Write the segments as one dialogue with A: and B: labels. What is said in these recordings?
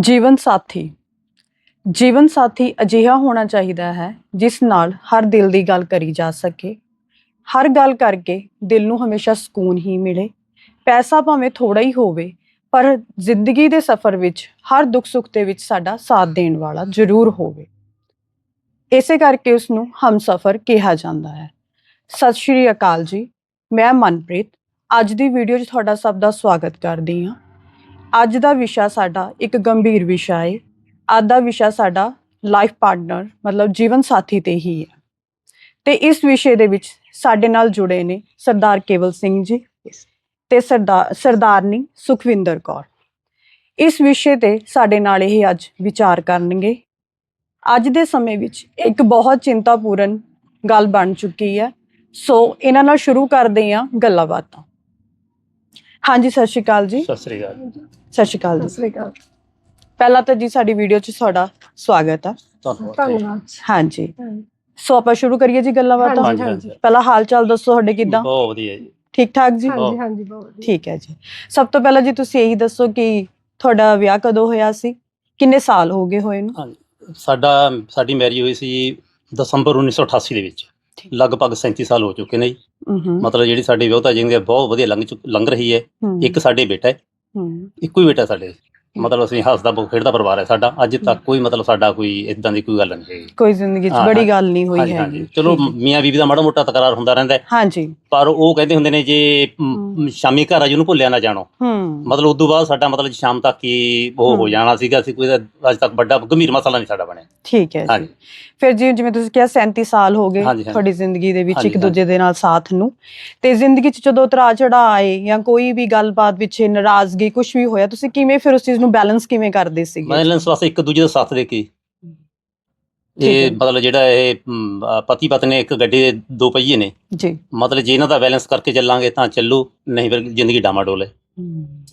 A: ਜੀਵਨ ਸਾਥੀ। ਜੀਵਨ ਸਾਥੀ ਅਜਿਹਾ ਹੋਣਾ ਚਾਹੀਦਾ ਹੈ, ਜਿਸ ਨਾਲ ਹਰ ਦਿਲ ਦੀ ਗੱਲ ਕਰੀ ਜਾ ਸਕੇ। ਹਰ ਗੱਲ ਕਰਕੇ ਦਿਲ ਨੂੰ ਹਮੇਸ਼ਾ ਸਕੂਨ ਹੀ ਮਿਲੇ। ਪੈਸਾ ਭਾਵੇਂ ਥੋੜਾ ਹੀ ਹੋਵੇ, ਪਰ ਜ਼ਿੰਦਗੀ ਦੇ ਸਫ਼ਰ ਵਿੱਚ ਹਰ ਦੁੱਖ ਸੁੱਖ ਦੇ ਵਿੱਚ ਸਾਡਾ ਸਾਥ ਦੇਣ ਵਾਲਾ ਜ਼ਰੂਰ ਹੋਵੇ। ਇਸੇ ਕਰਕੇ ਉਸ ਨੂੰ ਹਮਸਫਰ ਕਿਹਾ ਜਾਂਦਾ ਹੈ। ਸਤਿ ਸ਼੍ਰੀ ਅਕਾਲ ਜੀ, ਮੈਂ ਮਨਪ੍ਰੀਤ। ਅੱਜ ਦੀ ਵੀਡੀਓ 'ਚ ਤੁਹਾਡਾ ਸਭ ਦਾ ਸਵਾਗਤ ਕਰਦੀ ਹਾਂ। ਅੱਜ ਦਾ ਵਿਸ਼ਾ ਸਾਡਾ ਇੱਕ ਗੰਭੀਰ ਵਿਸ਼ਾ ਹੈ ਅੱਜ ਦਾ ਵਿਸ਼ਾ ਸਾਡਾ ਲਾਈਫ ਪਾਰਟਨਰ ਮਤਲਬ ਜੀਵਨ ਸਾਥੀ ਤੇ ਹੀ ਹੈ ਤੇ ਇਸ ਵਿਸ਼ੇ ਦੇ ਵਿੱਚ ਸਾਡੇ ਨਾਲ ਜੁੜੇ ਨੇ ਸਰਦਾਰ ਕੇਵਲ ਸਿੰਘ ਜੀ ਤੇ ਸਰਦਾਰ ਸਰਦਾਰਨੀ ਸੁਖਵਿੰਦਰ ਕੌਰ। ਇਸ ਵਿਸ਼ੇ ਤੇ ਸਾਡੇ ਨਾਲ ਇਹ ਅੱਜ ਵਿਚਾਰ ਕਰਨਗੇ। ਅੱਜ ਦੇ ਸਮੇਂ ਵਿੱਚ ਇੱਕ ਬਹੁਤ ਚਿੰਤਾਪੂਰਨ ਗੱਲ ਬਣ ਚੁੱਕੀ ਹੈ। ਸੋ ਇਹਨਾਂ ਨਾਲ ਸ਼ੁਰੂ ਕਰਦੇ ਹਾਂ ਗੱਲਾਂ ਬਾਤਾਂ। ਹਾਂਜੀ ਸਤਿ ਸ਼੍ਰੀ ਅਕਾਲ ਜੀ।
B: ਸਤਿ ਸ੍ਰੀ ਅਕਾਲ।
A: ਸਤਿ ਸ਼੍ਰੀ ਅਕਾਲ ਜੀ।
C: ਸ੍ਰੀ ਅਕਾਲ।
A: ਪਹਿਲਾਂ ਤਾਂ ਜੀ ਸਾਡੀ ਵੀਡੀਓ 'ਚ ਤੁਹਾਡਾ ਸਵਾਗਤ ਹੈ
B: ਧੰਨਵਾਦ
C: ਧੰਨਵਾਦ।
A: ਹਾਂਜੀ। ਸੋ ਆਪਾਂ ਸ਼ੁਰੂ ਕਰੀਏ ਜੀ ਗੱਲਾਂ ਬਾਤਾਂ?
C: ਹਾਂਜੀ,
B: ਹਾਂਜੀ।
A: ਪਹਿਲਾਂ ਹਾਲ ਚਾਲ ਦੱਸੋ ਤੁਹਾਡੇ ਕਿਦਾਂ?
B: ਬਹੁਤ ਵਧੀਆ ਜੀ।
A: ਠੀਕ ਠਾਕ ਜੀ?
C: ਹਾਂਜੀ ਹਾਂਜੀ ਬਹੁਤ ਵਧੀਆ।
A: ਠੀਕ ਹੈ ਜੀ। ਸਭ ਤੋਂ ਪਹਿਲਾਂ ਜੀ ਤੁਸੀਂ ਇਹੀ ਦੱਸੋ ਕਿ ਤੁਹਾਡਾ ਵਿਆਹ ਕਦੋਂ ਹੋਇਆ ਸੀ? ਕਿੰਨੇ ਸਾਲ ਹੋ ਗਏ ਹੋਏ ਨੂੰ?
B: ਸਾਡਾ ਸਾਡੀ ਮੈਰਿਜ ਹੋਈ ਸੀ ਦਸੰਬਰ 1988 ਦੇ ਵਿੱਚ।
A: ਠੀਕ।
B: ਲਗਭਗ 37 ਸਾਲ ਹੋ ਚੁੱਕੇ ਨੇ ਜੀ। ਮਤਲਬ ਜਿਹੜੀ ਸਾਡੀ ਵਿਆਹਤਾ ਜਿੰਦਗੀ ਹੈ ਬਹੁਤ ਵਧੀਆ ਲੰਘ ਚੁੱਕ- ਲੰਘ ਰਹੀ ਹੈ। ਇੱਕ ਸਾਡੇ ਬੇਟਾ ਹੂੰ। ਇੱਕੋ ਹੀ ਬੇਟਾ ਸਾਡੇ। ਮਤਲਬ ਅਸੀਂ ਹੱਸਦਾ ਖੇਡਦਾ ਪਰਿਵਾਰ ਹੈ ਸਾਡਾ। ਅੱਜ ਤੱਕ ਕੋਈ ਮਤਲਬ ਸਾਡਾ ਕੋਈ ਇਦਾਂ ਦੀ ਕੋਈ ਗੱਲ ਨਹੀਂ ਹੈਗੀ
A: ਕੋਈ ਜ਼ਿੰਦਗੀ 'ਚ
B: ਹਾਂ,
A: ਬੜੀ। ਗੱਲ ਨਹੀਂ ਹੋਈ
B: ਹਾਂਜੀ
A: ਹੈ
B: ਹਾਂਜੀ ਚਲੋ ਮੀਆਂ ਬੀਵੀ ਦਾ ਮਾੜਾ ਮੋਟਾ ਤਕਰਾਰ ਹੁੰਦਾ ਰਹਿੰਦਾ ਹੈ,
A: ਹਾਂਜੀ।
B: ਪਰ ਉਹ ਕਹਿੰਦੇ ਹੁੰਦੇ ਨੇ ਜੇ ਮ, ਸ਼ਾਮੀ ਘਰ ਆ ਜੀ ਉਹਨੂੰ ਭੁੱਲਿਆ ਨਾ ਜਾਣੋ।
A: ਹੂੰ।
B: ਮਤਲਬ ਉਦੋਂ ਬਾਅਦ ਸਾਡਾ ਮਤਲਬ ਸ਼ਾਮ ਤੱਕ ਹੀ ਉਹ ਹੋ
A: ਹਮ।
B: ਜਾਣਾ ਸੀਗਾ ਅਸੀਂ ਕੋਈ ਅੱਜ ਤੱਕ ਵੱਡਾ ਗੰਭੀਰ ਮਸਲਾ ਨਹੀਂ ਸਾਡਾ ਬਣਿਆ।
A: ਠੀਕ ਹੈ ਜੀ।
B: ਹਾਂਜੀ।
A: ਫਿਰ ਜੀ ਜਿਵੇਂ ਤੁਸੀਂ ਕਿਹਾ 37 ਸਾਲ ਹੋ ਗਏ
B: ਹਾਂਜੀ, ਹਾਂਜੀ।
A: ਤੁਹਾਡੀ ਜ਼ਿੰਦਗੀ ਦੇ ਵਿੱਚ
B: ਹਾਂਜੀ,
A: ਇੱਕ ਦੂਜੇ ਦੇ ਨਾਲ ਸਾਥ ਨੂੰ। ਤੇ ਜ਼ਿੰਦਗੀ 'ਚ ਜਦੋਂ ਉਤਰਾ ਚੜਾ ਆਏ ਜਾਂ ਕੋਈ ਵੀ ਗੱਲਬਾਤ ਵਿੱਚ ਨਾਰਾਜ਼ਗੀ ਕੁਝ ਵੀ ਹੋਇਆ ਤੁਸੀਂ ਕਿਵੇਂ ਫਿਰ ਉਸ ਚੀਜ਼ ਨੂੰ ਬੈਲੈਂਸ ਕਿਵੇਂ ਕਰਦੇ ਸੀਗੇ?
B: ਮਾਈਲੈਂਸ ਵਾਸਤੇ ਇੱਕ ਦੂਜੇ ਦਾ ਸਾਥ ਦੇ ਕੇ। ਇਹ ਮਤਲਬ ਜਿਹੜਾ ਇਹ ਪਤੀ ਪਤਨੀ ਇੱਕ ਗੱਡੀ ਦੇ ਦੋ ਪਹੀਏ ਨੇ।
A: ਜੀ।
B: ਮਤਲਬ ਜੇ ਇਹਨਾਂ ਦਾ ਬੈਲੈਂਸ ਕਰਕੇ ਚੱਲਾਂਗੇ ਤਾਂ ਚੱਲੂ ਨਹੀਂ ਫਿਰ ਜ਼ਿੰਦਗੀ ਡਾਮਾਡੋਲ ਹੈ।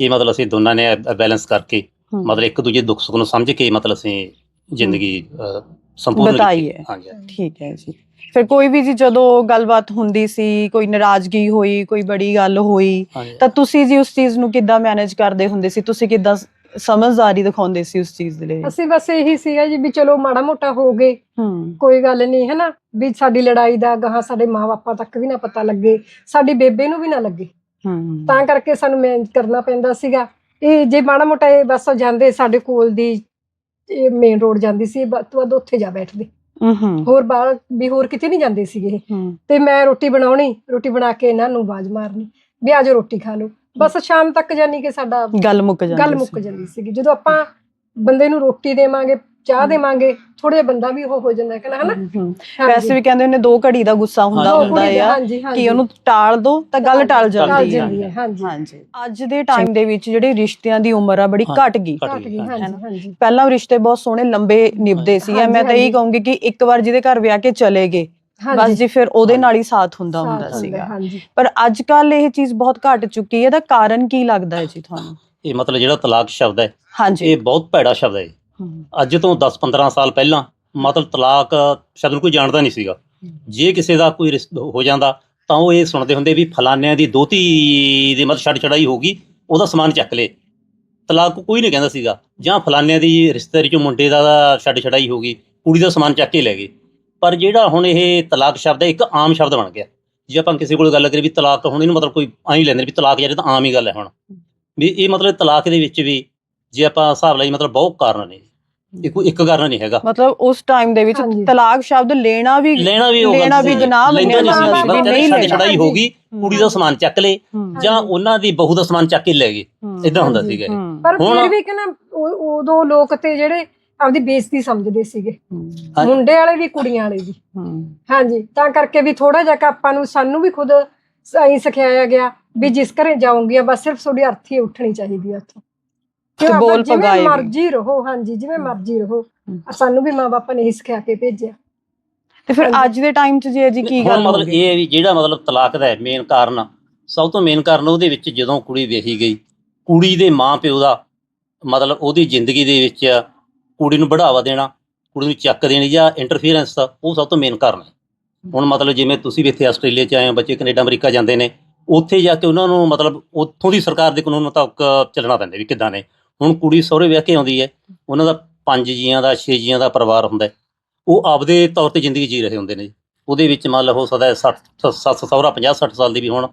B: ਇਹ ਮਤਲਬ ਅਸੀਂ ਦੋਨਾਂ ਨੇ ਬੈਲੈਂਸ ਕਰਕੇ
A: ਹਮ,
B: ਮਤਲਬ ਇੱਕ ਦੂਜੇ ਦੇ ਦੁੱਖ ਸੁੱਖ ਨੂੰ ਸਮਝ ਕੇ ਮਤਲਬ ਅਸੀਂ ਜ਼ਿੰਦਗੀ ਅ, ਸੰਪੂਰਨ
A: ਬਿਤਾਈ
B: ਕੀਤੀ।
A: ਹੈ।
B: ਹਾਂਜੀ।
A: ਠੀਕ ਹੈ ਜੀ। ਫਿਰ ਕੋਈ ਵੀ ਜੀ ਜਦੋਂ ਗੱਲਬਾਤ ਹੁੰਦੀ ਸੀ ਕੋਈ ਨਾਰਾਜ਼ਗੀ ਹੋਈ ਕੋਈ ਬੜੀ ਗੱਲ ਹੋਈ
B: ਹਾਂਜੀ।
A: ਤਾਂ ਤੁਸੀਂ ਜੀ ਉਸ ਚੀਜ਼ ਨੂੰ ਕਿੱਦਾਂ ਮੈਨੇਜ ਕਰਦੇ ਹੁੰਦੇ ਸੀ? ਤੁਸੀਂ ਕਿੱਦਾਂ ਸ- ਸਮਝਦਾਰੀ ਦਿਖਾਉਂਦੇ ਸੀ ਉਸ ਚੀਜ਼ ਦੇ ਲਈ।
C: ਅਸੀਂ ਬਸ ਇਹੀ ਸੀਗਾ ਜੀ ਵੀ ਚਲੋ ਮਾੜਾ ਮੋਟਾ ਹੋ ਗਏ।
A: ਹੂੰ।
C: ਕੋਈ ਗੱਲ ਨਹੀਂ ਹੈ ਨਾ ਵੀ ਸਾਡੀ ਲੜਾਈ ਦਾ ਗਾਹਾਂ ਸਾਡੇ ਮਾਪੇ ਤੱਕ ਵੀ ਨਾ ਪਤਾ ਲੱਗੇ ਸਾਡੀ ਬੇਬੇ ਨੂੰ ਵੀ ਨਾ ਲੱਗੇ।
A: ਹੂੰ।
C: ਤਾਂ ਕਰਕੇ ਸਾਨੂੰ ਮੈਨੇਜ ਕਰਨਾ ਪੈਂਦਾ ਸੀਗਾ। ਇਹ ਜੇ ਮਾੜਾ ਮੋਟਾ ਇਹ ਬਸ ਜਾਂਦੇ ਸਾਡੇ ਕੋਲ ਦੀ ਇਹ ਮੇਨ ਰੋਡ ਜਾਂਦੀ ਸੀ ਤੋਂ ਵੱਧ ਉੱਥੇ ਜਾ ਬੈਠਦੇ।
A: ਹੂੰ
C: ਹੋਰ ਬਾਹਰ ਵੀ ਹੋਰ ਕਿਤੇ ਨਹੀਂ ਜਾਂਦੇ ਸੀਗੇ ਤੇ ਮੈਂ ਰੋਟੀ ਬਣਾਉਣੀ ਰੋਟੀ ਬਣਾ ਕੇ ਇਹਨਾਂ ਨੂੰ ਆਵਾਜ਼ ਮਾਰਨੀ ਵੀ ਆਜੋ ਰੋਟੀ ਖਾ ਲਓ। ਬਸ ਸ਼ਾਮ ਤੱਕ ਜਾਨੀ ਕਿ ਸਾਡਾ
A: ਗੱਲ ਮੁੱਕ ਜਾਂਦੀ
C: ਗੱਲ ਮੁੱਕ
A: ਸੀ।
C: ਜਾਂਦੀ ਸੀਗੀ। ਜਦੋਂ ਆਪਾਂ ਬੰਦੇ ਨੂੰ ਰੋਟੀ ਦੇਵਾਂਗੇ ਚਾਹ ਦੇਵਾਂਗੇ ਥੋੜੇ ਬੰਦਾ ਵੀ ਉਹ ਹੋ ਜਾਂਦਾ ਹੈ ਕਿ ਨਾ ਹਨਾ।
A: ਵੈਸੇ ਵੀ ਕਹਿੰਦੇ ਹੁੰਦੇ ਦੋ ਘੜੀ ਦਾ ਗੁੱਸਾ ਹੁੰਦਾ ਹੁੰਦਾ
C: ਹਾਂਜੀ,
A: ਆ। ਕਿ ਉਹਨੂੰ ਟਾਲ ਦੋ ਤਾਂ ਗੱਲ ਟਲ ਜਾਂਦੀ ਹੈ
C: ਜਾਂਦੀ ਹੈ ਹਾਂਜੀ।
A: ਹਾਂਜੀ। ਅੱਜ ਦੇ ਟਾਈਮ ਦੇ ਵਿੱਚ ਜਿਹੜੇ ਰਿਸ਼ਤਿਆਂ ਦੀ ਉਮਰ ਆ ਬੜੀ ਘਟ ਗਈ।
B: ਘੱਟ
C: ਘਟ ਗਈ।
B: ਹਾਂਜੀ,
C: ਹਾਂਜੀ ਹਾਂਜੀ।
A: ਪਹਿਲਾਂ ਰਿਸ਼ਤੇ ਬਹੁਤ ਸੋਹਣੇ ਲੰਬੇ ਨਿਭਦੇ ਸੀ। ਮੈਂ ਤਾਂ ਇਹੀ। ਕਹੂੰਗੀ ਕਿ ਇੱਕ ਵਾਰ ਜਿਹਦੇ ਘਰ ਵਿਆਹ ਕੇ ਚਲੇ ਗਏ ਬਸ ਜੀ ਫਿਰ ਉਹਦੇ ਨਾਲ ਹੀ ਸਾਥ ਹੁੰਦਾ ਹੁੰਦਾ ਸੀਗਾ। ਪਰ ਅੱਜ ਕੱਲ ਇਹ ਚੀਜ਼ ਬਹੁਤ ਘਟ ਚੁੱਕੀ ਹੈ ਇਹਦਾ ਕਾਰਨ ਕੀ ਲੱਗਦਾ ਹੈ ਜੀ ਤੁਹਾਨੂੰ?
B: ਇਹ ਮਤਲਬ ਜਿਹੜਾ ਤਲਾਕ ਸ਼ਬਦ ਹੈ
A: ਹਾਂਜੀ।
B: ਇਹ ਬਹੁਤ ਭੈੜਾ ਸ਼ਬਦ ਹੈ
A: ਹੂੰ,
B: ਅੱਜ ਤੋਂ 10-15 ਸਾਲ ਪਹਿਲਾਂ ਮਤਲਬ ਤਲਾਕ ਸ਼ਬਦ ਨੂੰ ਕੋਈ ਜਾਣਦਾ ਨਹੀਂ ਸੀਗਾ। ਜੇ ਕਿਸੇ ਦਾ ਕੋਈ ਰਿਸ਼ਤਾ ਹੋ ਜਾਂਦਾ ਤਾਂ ਉਹ ਇਹ ਸੁਣਦੇ ਹੁੰਦੇ ਵੀ ਫਲਾਨਿਆਂ ਦੀ ਦੋਤੀ ਦੀ ਮਤਲਬ ਛੱਡ ਛੜਾਈ ਹੋਗੀ ਉਹਦਾ ਸਮਾਨ ਚੱਕ ਲੇ। ਤਲਾਕ ਕੋਈ ਨਹੀਂ ਕਹਿੰਦਾ ਸੀਗਾ। ਜਾਂ ਫਲਾਨਿਆਂ ਦੀ ਰਿਸ਼ਤੇਦਾਰੀ ਚੋਂ ਮੁੰਡੇ ਦਾ ਛੱਡ ਛੜਾਈ ਹੋਗੀ ਕੁੜੀ ਦਾ ਸਮਾਨ ਚੱਕ ਕੇ ਲੈ ਗਏ। ਪਰ ਜਿਹੜਾ ਹੁਣ ਇਹ ਤਲਾਕ ਸ਼ਬਦ ਹੈ ਇੱਕ ਆਮ ਸ਼ਬਦ ਬਣ ਗਿਆ। ਜੇ ਆਪਾਂ ਕਿਸੇ ਕੋਲ ਗੱਲ ਕਰੀਏ ਵੀ ਤਲਾਕ ਹੁਣ ਇਹਨੂੰ ਮਤਲਬ ਕੋਈ ਐਂ ਹੀ ਲੈਂਦੇ ਵੀ ਤਲਾਕ ਜਿਹੜੇ ਤਾਂ ਆਮ ਹੀ ਗੱਲ ਹੈ ਹੁਣ। ਵੀ ਇਹ ਮਤਲਬ ਤਲਾਕ ਦੇ ਵਿੱਚ ਵੀ ਜੇ ਆਪਾਂ ਹਿਸਾਬ ਲਾਈ ਮਤਲਬ ਬਹੁਤ ਕਾਰਨ ਨੇ। ਇਹ ਕੋਈ ਇੱਕ ਕਾਰਨ ਨਹੀਂ ਹੈਗਾ।
A: ਮਤਲਬ ਉਸ ਟਾਈਮ ਦੇ ਵਿੱਚ। ਤਲਾਕ ਸ਼ਬਦ ਲੈਣਾ ਵੀ
B: ਲੈਣਾ ਵੀ
A: ਲੈਣਾ ਵੀ
B: ਲੈਂਦਾ
A: ਮੰਨਿਆ
B: ਨਹੀਂ
A: ਲੈਣਾ।
B: ਛੜਾਈ ਹੋ ਗਈ ਕੁੜੀ ਦਾ ਸਮਾਨ ਚੱਕ ਲੇ ਜਾਂ ਉਹਨਾਂ ਦੀ ਬਹੂ ਦਾ ਸਮਾਨ ਚੱਕ ਕੇ ਲੈ ਗਏ। ਇਦਾਂ ਹੁੰਦਾ ਸੀਗਾ
C: ਪਰ
B: ਹੁਣ-
C: ਫਿਰ ਵੀ ਕਿ ਨਾ ਉਹ- ਉਦੋਂ ਲੋਕ ਤੇ ਜਿਹੜੇ ਆਪਦੀ ਬੇਇੱਜ਼ਤੀ ਸਮਝਦੇ ਸੀਗੇ।
A: ਹੂੰ,
B: ਹਾਂ।
C: ਮੁੰਡੇ ਵਾਲੇ ਵੀ ਕੁੜੀਆਂ ਵਾਲੇ ਵੀ।
A: ਹੂੰ,
C: ਹਾਂਜੀ ਤਾਂ ਕਰਕੇ ਵੀ ਥੋੜਾ ਜਿਹਾ ਕਿ ਆਪਾਂ ਨੂੰ ਸਾਨੂੰ ਵੀ ਖੁਦ ਸਹੀ ਸਿਖਾਇਆ ਗਿਆ ਵੀ ਜਿਸ ਘਰੇ ਜਾਉਂਗੀਆਂ ਬਸ ਸਿਰਫ ਤੁਹਾਡੀ ਅਰਥੀ ਉੱਠਣੀ ਚਾਹੀਦੀ ਹੈ ਉੱਥੋਂ।
A: ਤੇ
C: ਕਿ ਆਪਾਂ
A: ਬੋਲ
C: ਜਿਵੇਂ
A: ਵੀ।
C: ਮਰਜ਼ੀ ਰਹੋ ਹਾਂਜੀ ਜਿਵੇਂ ਮਰਜ਼ੀ ਰਹੋ।
A: ਹਮ।
C: ਸਾਨੂੰ ਵੀ ਮਾਪੇ ਨੇ ਇਹੀ ਸਿਖਾ ਕੇ ਭੇਜਿਆ।
A: ਤੇ ਫਿਰ। ਅੱਜ ਦੇ ਟਾਈਮ 'ਚ ਜੀ ਜੀ ਕੀ
B: ਹੁਣ
A: ਗੱਲ ਹੋ
B: ਮਤਲਬ ਇਹ ਹੈ ਵੀ ਜਿਹੜਾ ਮਤਲਬ ਤਲਾਕ ਦਾ ਮੇਨ ਕਾਰਨ ਸਭ ਤੋਂ ਮੇਨ ਕਾਰਨ ਉਹਦੇ ਵਿੱਚ ਜਦੋਂ ਕੁੜੀ ਵਿਆਹੀ ਗਈ ਕੁੜੀ ਦੇ ਮਾਂ ਪਿਓ ਦਾ ਮਤਲਬ ਉਹਦੀ ਜ਼ਿੰਦਗੀ ਦੇ ਵਿੱਚ ਕੁੜੀ ਨੂੰ ਬੜਾਵਾ ਦੇਣਾ, ਕੁੜੀ ਨੂੰ ਚੱਕ ਦੇਣੀ ਜਾਂ ਇੰਟਰਫੀਰੈਂਸ ਉਹ ਸਭ ਤੋਂ ਮੇਨ ਕਾਰਨ ਹੈ। ਹੁਣ ਮਤਲਬ ਜਿਵੇਂ ਤੁਸੀਂ ਵੀ ਇੱਥੇ ਆਸਟ੍ਰੇਲੀਆ 'ਚ ਆਏ ਹੋ, ਬੱਚੇ ਕੈਨੇਡਾ, ਅਮਰੀਕਾ ਜਾਂਦੇ ਨੇ, ਉੱਥੇ ਜਾ ਕੇ ਉਹਨਾਂ ਨੂੰ ਮਤਲਬ ਉੱਥੋਂ ਦੀ ਸਰਕਾਰ ਦੇ ਕਾਨੂੰਨ ਮੁਤਾਬਕ ਚੱਲਣਾ ਪੈਂਦਾ ਵੀ ਕਿੱਦਾਂ ਨੇ। ਹੁਣ ਕੁੜੀ ਸਹੁਰੇ ਵਿਆਹ ਕੇ ਆਉਂਦੀ ਹੈ, ਉਹਨਾਂ ਦਾ ਪੰਜ ਜੀਆਂ ਦਾ, ਛੇ ਜੀਆਂ ਦਾ ਪਰਿਵਾਰ ਹੁੰਦਾ ਉਹ ਆਪਦੇ ਤੌਰ ਤੇ ਜ਼ਿੰਦਗੀ ਜੀ ਰਹੇ ਹੁੰਦੇ ਨੇ। ਜੀ ਉਹਦੇ ਵਿੱਚ ਮੰਨ ਲਓ ਹੋ ਸਕਦਾ ਹੈ 60 ਸੱਸ ਸਹੁਰਾ 50 60 ਸਾਲ ਦੀ ਵੀ ਹੋਣ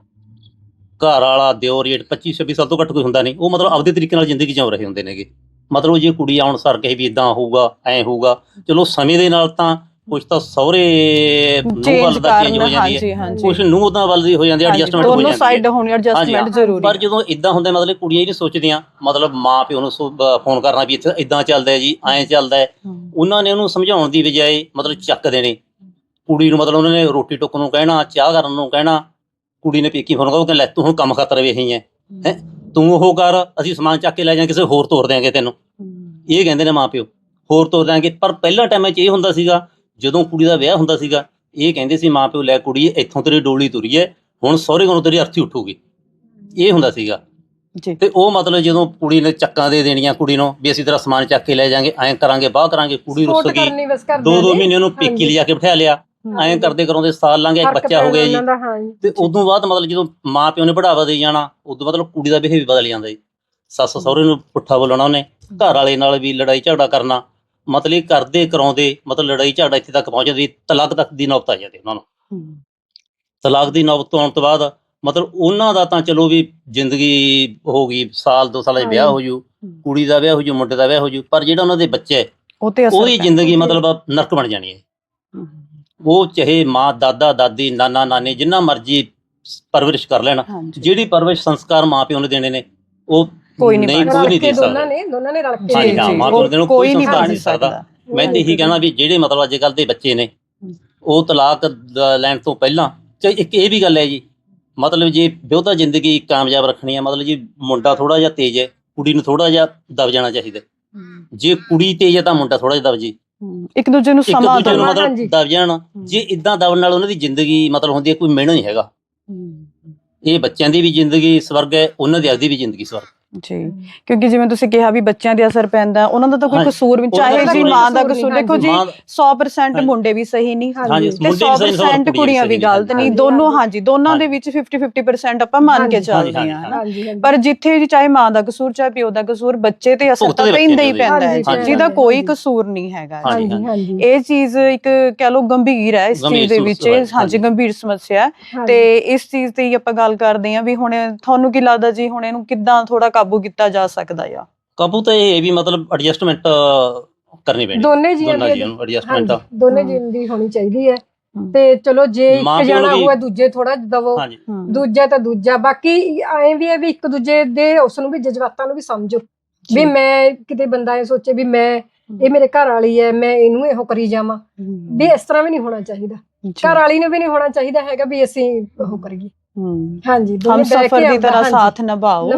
B: ਘਰ ਵਾਲਾ ਦਿਓਰ ਜੇਠ 25 26 ਸਾਲ ਤੋਂ ਘੱਟ ਕੋਈ ਹੁੰਦਾ ਨਹੀਂ। ਉਹ ਮਤਲਬ ਆਪਦੇ ਤਰੀਕੇ ਨਾਲ ਜ਼ਿੰਦਗੀ ਜਿਉ ਰਹੇ ਹੁੰਦੇ ਨੇਗੇ। ਮਤਲਬ ਜੇ ਕੁੜੀ ਆਉਣ ਸਰ ਕਹੇ ਵੀ ਇਦਾਂ ਹੋਊਗਾ ਐ ਹੋਊਗਾ ਚਲੋ ਸਮੇਂ ਦੇ ਨਾਲ ਤਾਂ ਕੁਝ ਤਾਂ ਸਹੁਰੇ ਨੂੰ ਵੱਲ ਦਾ ਚੇਂਜ ਹੋ ਜਾਂਦੀ ਹੈ। ਕੁਝ ਨੂੰ ਉਹਦਾ ਵੱਲ ਦੀ ਹੋ ਜਾਂਦੀ ਹੈ ਐਡਜਸਟਮੈਂਟ ਹੋ
A: ਦੋਨੋਂ
B: ਜਾਂਦੀ
A: ਸਾਈਡ
B: ਹੈ
A: ਹੋਣੀ
B: ਹਾਂਜੀ,
A: ਐਡਜਸਟਮੈਂਟ
B: ਹਾਂ।
A: ਜ਼ਰੂਰੀ
B: ਪਰ ਜਦੋਂ ਇਦਾਂ ਹੁੰਦਾ ਮਤਲਬ ਕੁੜੀਆਂ ਇਹ ਨਹੀਂ ਸੋਚਦੀਆਂ ਮਤਲਬ ਮਾਂ ਪਿਓ ਨੂੰ ਫੋਨ ਕਰਨਾ ਵੀ ਇੱਥੇ ਇਦਾਂ ਚੱਲਦਾ ਹੈ ਜੀ ਐਂ ਚੱਲਦਾ ਹੈ। ਉਹਨਾਂ ਨੇ ਉਹਨੂੰ ਸਮਝਾਉਣ ਦੀ ਬਜਾਏ ਮਤਲਬ ਚੱਕ ਦੇਣੇ। ਕੁੜੀ ਨੂੰ ਮਤਲਬ ਉਹਨਾਂ ਨੇ ਰੋਟੀ ਟੁੱਕ ਨੂੰ ਕਹਿਣਾ ਚਾਹ ਕਰਨ ਨੂੰ ਕਹਿਣਾ ਕੁੜੀ ਨੇ ਪੇਕੀ ਫੋਨ ਕਰੋ ਕਿ ਲੈ ਤੂੰ ਹੁਣ ਕੰਮ ਖਾਤਰ ਵੇਹੀ ਹੈ। ਹੈਂ? ਤੂੰ ਉਹ ਕਰ ਅਸੀਂ ਸਮਾਨ ਚੱਕ ਕੇ ਲੈ ਜਾਂ ਕਿਸੇ ਹੋਰ ਤੋਰ ਦਿਆਂਗੇ ਤੈਨੂੰ। ਇਹ ਕਹਿੰਦੇ ਨੇ ਮਾਪਿਓ ਹੋਰ ਤੋਰ ਦਿਆਂਗੇ। ਪਰ ਪਹਿਲਾ ਟਾਈਮ 'ਚ ਇਹ ਹੁੰਦਾ ਸੀਗਾ ਜਦੋਂ ਕੁੜੀ ਦਾ ਵਿਆਹ ਹੁੰਦਾ ਸੀਗਾ ਇਹ ਕਹਿੰਦੇ ਸੀ ਮਾਪਿਓ ਲੈ ਕੁੜੀ ਇੱਥੋਂ ਤੇਰੀ ਡੋਲੀ ਤੁਰੀ ਹੈ ਹੁਣ ਸਹੁਰੇ ਕੋਲੋਂ ਤੇਰੀ ਅਰਥੀ ਉੱਠੂਗੀ। ਇਹ ਹੁੰਦਾ ਸੀਗਾ।
A: ਜੀ।
B: ਤੇ ਉਹ ਮਤਲਬ ਜਦੋਂ ਕੁੜੀ ਨੇ ਚੱਕਾਂ ਦੇ ਦੇਣੀਆਂ ਕੁੜੀ ਨੂੰ ਵੀ ਅਸੀਂ ਤੇਰਾ ਸਮਾਨ ਚੱਕ ਕੇ ਲੈ ਜਾਾਂਗੇ ਐਂ ਕਰਾਂਗੇ ਬਾਹ ਕਰਾਂਗੇ ਕੁੜੀ ਰੁੱਸ ਗਈ। ਦੋ ਦੋ ਮਹੀਨੇ ਉਹਨੂੰ ਪੇਕੀ ਲਿਜਾ ਕੇ ਬਿਠਾ ਲਿਆ। ਐਂ ਕਰਦੇ ਕਰਾਉਂਦੇ ਸਾਲ ਲੰਘ ਗਿਆ ਇੱਕ ਬੱਚਾ ਹੋ ਗਿਆ ਜੀ। ਤੇ ਉਦੋਂ ਬਾਅਦ ਮਤਲਬ ਜਦੋਂ ਮਾਂ ਪਿਓ ਨੇ ਬੜਾਵਾ ਦੇ ਜਾਣਾ ਉਦੋਂ ਮਤਲਬ ਕੁੜੀ ਦਾ ਬਿਹੇਵ ਬਦਲ ਜਾਂਦਾ ਜੀ। ਸੱਸ ਸਹੁਰੇ ਨੂੰ ਪੁੱਠਾ ਬੋਲਣਾ ਉਹਨੇ ਘਰ ਵਾਲੇ ਨਾਲ ਵੀ ਲੜਾਈ ਝਗੜਾ ਕਰਨਾ ਮਤਲਬ ਇਹ ਕਰਦੇ ਕਰਾਉਂਦੇ ਮਤਲਬ ਲੜਾਈ ਝਗੜਾ ਇੱਥੇ ਤੱਕ ਪਹੁੰਚ ਜਾਂਦੀ ਤਲਾਕ ਤੱਕ ਦੀ ਨੌਬਤ ਆ ਜਾਂਦੀ ਉਹਨਾਂ ਨੂੰ। ਤਲਾਕ ਦੀ ਨੌਬਤ ਆਉਣ ਤੋਂ ਬਾਅਦ ਮਤਲਬ ਉਹਨਾਂ ਦਾ ਤਾਂ ਚਲੋ ਵੀ ਜ਼ਿੰਦਗੀ ਹੋ ਗਈ ਸਾਲ ਦੋ ਸਾਲ 'ਚ ਵਿਆਹ ਹੋ ਜੂ। ਕੁੜੀ ਦਾ ਵਿਆਹ ਹੋ ਜੂ ਮੁੰਡੇ ਦਾ ਵਿਆਹ ਹੋ ਜੂ ਪਰ ਜਿਹੜਾ ਉਹਨਾਂ ਦੇ ਬੱਚੇ ਹੈ,
A: ਉਹ ਤੇ ਅਸਰ
B: ਉਹਦੀ। ਜ਼ਿੰਦਗੀ ਮਤਲਬ ਨਰਕ ਬਣ ਜਾਣੀ ਹੈ। ਉਹ ਚਾਹੇ ਮਾਂ ਦਾਦਾ ਦਾਦੀ ਨਾਨਾ ਨਾਨੀ ਜਿੰਨਾ ਮਰਜ਼ੀ ਪਰਵਰਿਸ਼ ਕਰ ਲੈਣ
A: ਹਾਂਜੀ।
B: ਜਿਹੜੀ ਪਰਵਰਿਸ਼ ਸੰਸਕਾਰ ਮਾਂ ਪਿਓ ਨੇ ਦੇਣੇ ਨੇ ਉਹ
A: ਕੋਈ ਨਹੀਂ
B: ਕੋਈ ਨਹੀਂ ਦੇ
C: ਦੋਨਾਂ
B: ਸਕਦਾ।
C: ਨੇ ਦੋਨਾਂ ਨੇ ਰਲ ਕੇ
B: ਹਾਂਜੀ, ਹਾਂ,
A: ਜੀ,
B: ਮਾਂ ਪਿਓ ਦੇ ਨੂੰ
A: ਕੋਈ ਨਹੀਂ
B: ਸੰਸਕਾਰ
A: ਬਣ
B: ਨਹੀਂ ਸਕਦਾ।
A: ਸਕਦਾ।
B: ਮੈਂ ਤੇ ਇਹੀ ਕਹਿਣਾ ਵੀ ਜਿਹੜੇ ਮਤਲਬ ਅੱਜ ਕੱਲ ਦੇ ਬੱਚੇ ਨੇ ਉਹ ਤਲਾਕ ਦ- ਲੈਣ ਤੋਂ ਪਹਿਲਾਂ ਚਾਹੇ ਇੱਕ ਇਹ ਵੀ ਗੱਲ ਹੈ ਜੀ ਮਤਲਬ ਜੇ ਵਿਆਹਤਾ ਜ਼ਿੰਦਗੀ ਕਾਮਯਾਬ ਰੱਖਣੀ ਹੈ ਮਤਲਬ ਜੀ ਮੁੰਡਾ ਥੋੜਾ ਜਿਹਾ ਤੇਜ਼ ਹੈ ਕੁੜੀ ਨੂੰ ਥੋੜਾ ਜਿਹਾ ਦਬ ਜਾਣਾ ਚਾਹੀਦਾ ਜੇ ਕੁੜੀ ਤੇਜ਼ ਹੈ ਤਾਂ ਮੁੰਡਾ ਥੋੜਾ ਜਿਹਾ ਦਬ ਜੀ
A: ਇੱਕ ਦੂਜੇ ਨੂੰ
B: ਇੱਕ
A: ਸਮਾਂ
B: ਦੂਜੇ ਨੂੰ। ਮਤਲਬ
C: ਹਾਂਜੀ।
B: ਦਬ ਜਾਣ। ਜੇ ਇਦਾਂ ਦਬਣ ਨਾਲ ਉਹਨਾਂ ਦੀ ਜ਼ਿੰਦਗੀ ਮਤਲਬ ਹੁੰਦੀ ਹੈ ਕੋਈ ਮਿਹਣਾ ਨਹੀਂ ਹੈਗਾ।
A: ਹਮ,
B: ਇਹ ਬੱਚਿਆਂ ਦੀ ਵੀ ਜ਼ਿੰਦਗੀ ਸਵਰਗ ਹੈ ਉਹਨਾਂ ਦੀ ਆਪਦੀ ਵੀ ਜ਼ਿੰਦਗੀ ਸਵਰਗ।
A: ਜੀ। ਕਿਉਂਕਿ ਜਿਵੇਂ ਤੁਸੀਂ ਕਿਹਾ ਵੀ ਬੱਚਿਆਂ ਦੇ ਅਸਰ ਪੈਂਦਾ ਉਹਨਾਂ ਦਾ ਤਾਂ ਕੋਈ। ਕਸੂਰ ਵੀ ਚਾਹੇ ਜੀ ਮਾਂ ਦਾ
C: ਕਸੂਰ
A: ਦੇਖੋ ਜੀ
B: ਮਾਂ
A: 100%
B: ਹਾਂਜੀ।
A: ਮੁੰਡੇ ਵੀ ਸਹੀ ਨਹੀਂ ਤੇ
B: ਮੁੰਡੇ ਵੀ ਸਹੀ ਨੇ,
A: 100% ਕੁੜੀਆਂ ਵੀ ਗਲਤ ਨਹੀਂ ਦੋਨੋਂ
C: ਹਾਂਜੀ।
A: ਦੋਨਾਂ ਦੇ ਵਿੱਚ 50 50% ਆਪਾਂ ਮੰਨ ਕੇ ਚੱਲਦੇ ਹਾਂ। ਹਨਾ ਪਰ ਜਿੱਥੇ ਵੀ ਚਾਹੇ ਮਾਂ ਦਾ ਕਸੂਰ ਚਾਹੇ ਪਿਓ ਦਾ ਕਸੂਰ ਬੱਚੇ ਤੇ ਅਸਰ ਤਾਂ ਪੈਂਦਾ ਹੀ ਪੈਂਦਾ ਹੈ।
C: ਹਾਂਜੀ,
A: ਜੀ, ਜਿਹਦਾ ਕੋਈ। ਕਸੂਰ ਨਹੀਂ ਹੈਗਾ ਇਹ ਚੀਜ਼ ਇੱਕ ਕਹ ਲੋ ਗੰਭੀਰ ਹੈ ਇਸ ਚੀਜ਼ ਦੇ ਵਿੱਚ। ਹਾਂਜੀ
B: ਹਾਂਜੀ।
A: ਗੰਭੀਰ ਸਮੱਸਿਆ ਹੈ। ਤੇ ਇਸ ਚੀਜ਼ ਤੇ ਹੀ ਆਪਾਂ ਗੱਲ ਕਰਦੇ ਹਾਂ ਵੀ ਹੁਣ ਤੁਹਾਨੂੰ ਕੀ ਲੱਗਦਾ ਜੀ? ਹੁਣ ਇਹਨੂੰ ਕਿੱਦਾਂ ਥੋੜਾ ਕਾਬੂ ਕੀਤਾ ਜਾ ਸਕਦਾ ਆ।
B: ਕਾਬੂ ਤਾਂ ਇਹ ਵੀ ਮਤਲਬ ਐਡਜਸਟਮੈਂਟ ਕਰਨੀ ਪੈਣੀ।
C: ਦੋਨੇ ਜੀਆਂ
B: ਦੋਨਾਂ
C: ਦੀ
B: ਜੀਆਂ ਨੂੰ ਐਡਜਸਟਮੈਂਟ
C: ਹਾਂਜੀ ਦੋਨੇ। ਜੀਆਂ ਦੀ ਹੋਣੀ ਚਾਹੀਦੀ ਹੈ। ਤੇ ਚਲੋ ਜੇ
B: ਮਾਂ
C: ਇੱਕ
B: ਪਿਓ ਨੂੰ
C: ਜਣਾ
B: ਵੀ-
C: ਹੋਇਆ ਦੂਜੇ ਥੋੜਾ ਦਵੋ।
B: ਹਾਂਜੀ।
C: ਦੂਜਾ ਤਾਂ ਦੂਜਾ। ਬਾਕੀ ਐਂ ਵੀ ਹੈ ਵੀ ਇੱਕ ਦੂਜੇ ਦੇ ਉਸ ਨੂੰ ਵੀ ਜਜ਼ਬਾਤਾਂ ਨੂੰ ਵੀ ਸਮਝੋ। ਵੀ। ਮੈਂ ਕਿਤੇ ਬੰਦਾ ਇਹ ਸੋਚੇ ਵੀ ਮੈਂ ਇਹ ਮੇਰੇ ਘਰ ਵਾਲੀ ਹੈ ਮੈਂ ਇਹਨੂੰ ਇਹੋ ਕਰੀ ਜਾਵਾਂ। ਵੀ ਇਸ ਤਰ੍ਹਾਂ ਵੀ ਨਹੀਂ ਹੋਣਾ ਚਾਹੀਦਾ। ਘਰ ਵਾਲੀ ਨੂੰ ਵੀ ਨਹੀਂ ਹੋਣਾ ਚਾਹੀਦਾ ਹੈਗਾ ਵੀ ਅਸੀਂ ਉਹ ਕਰੀਏ।
A: ਹਮ,
C: ਹਾਂਜੀ
A: ਹਮ
C: ਦੋਨੇ
A: ਸਫਰ ਦੀ ਤਰ੍ਹਾਂ ਸਾਥ ਨਿਭਾਓ।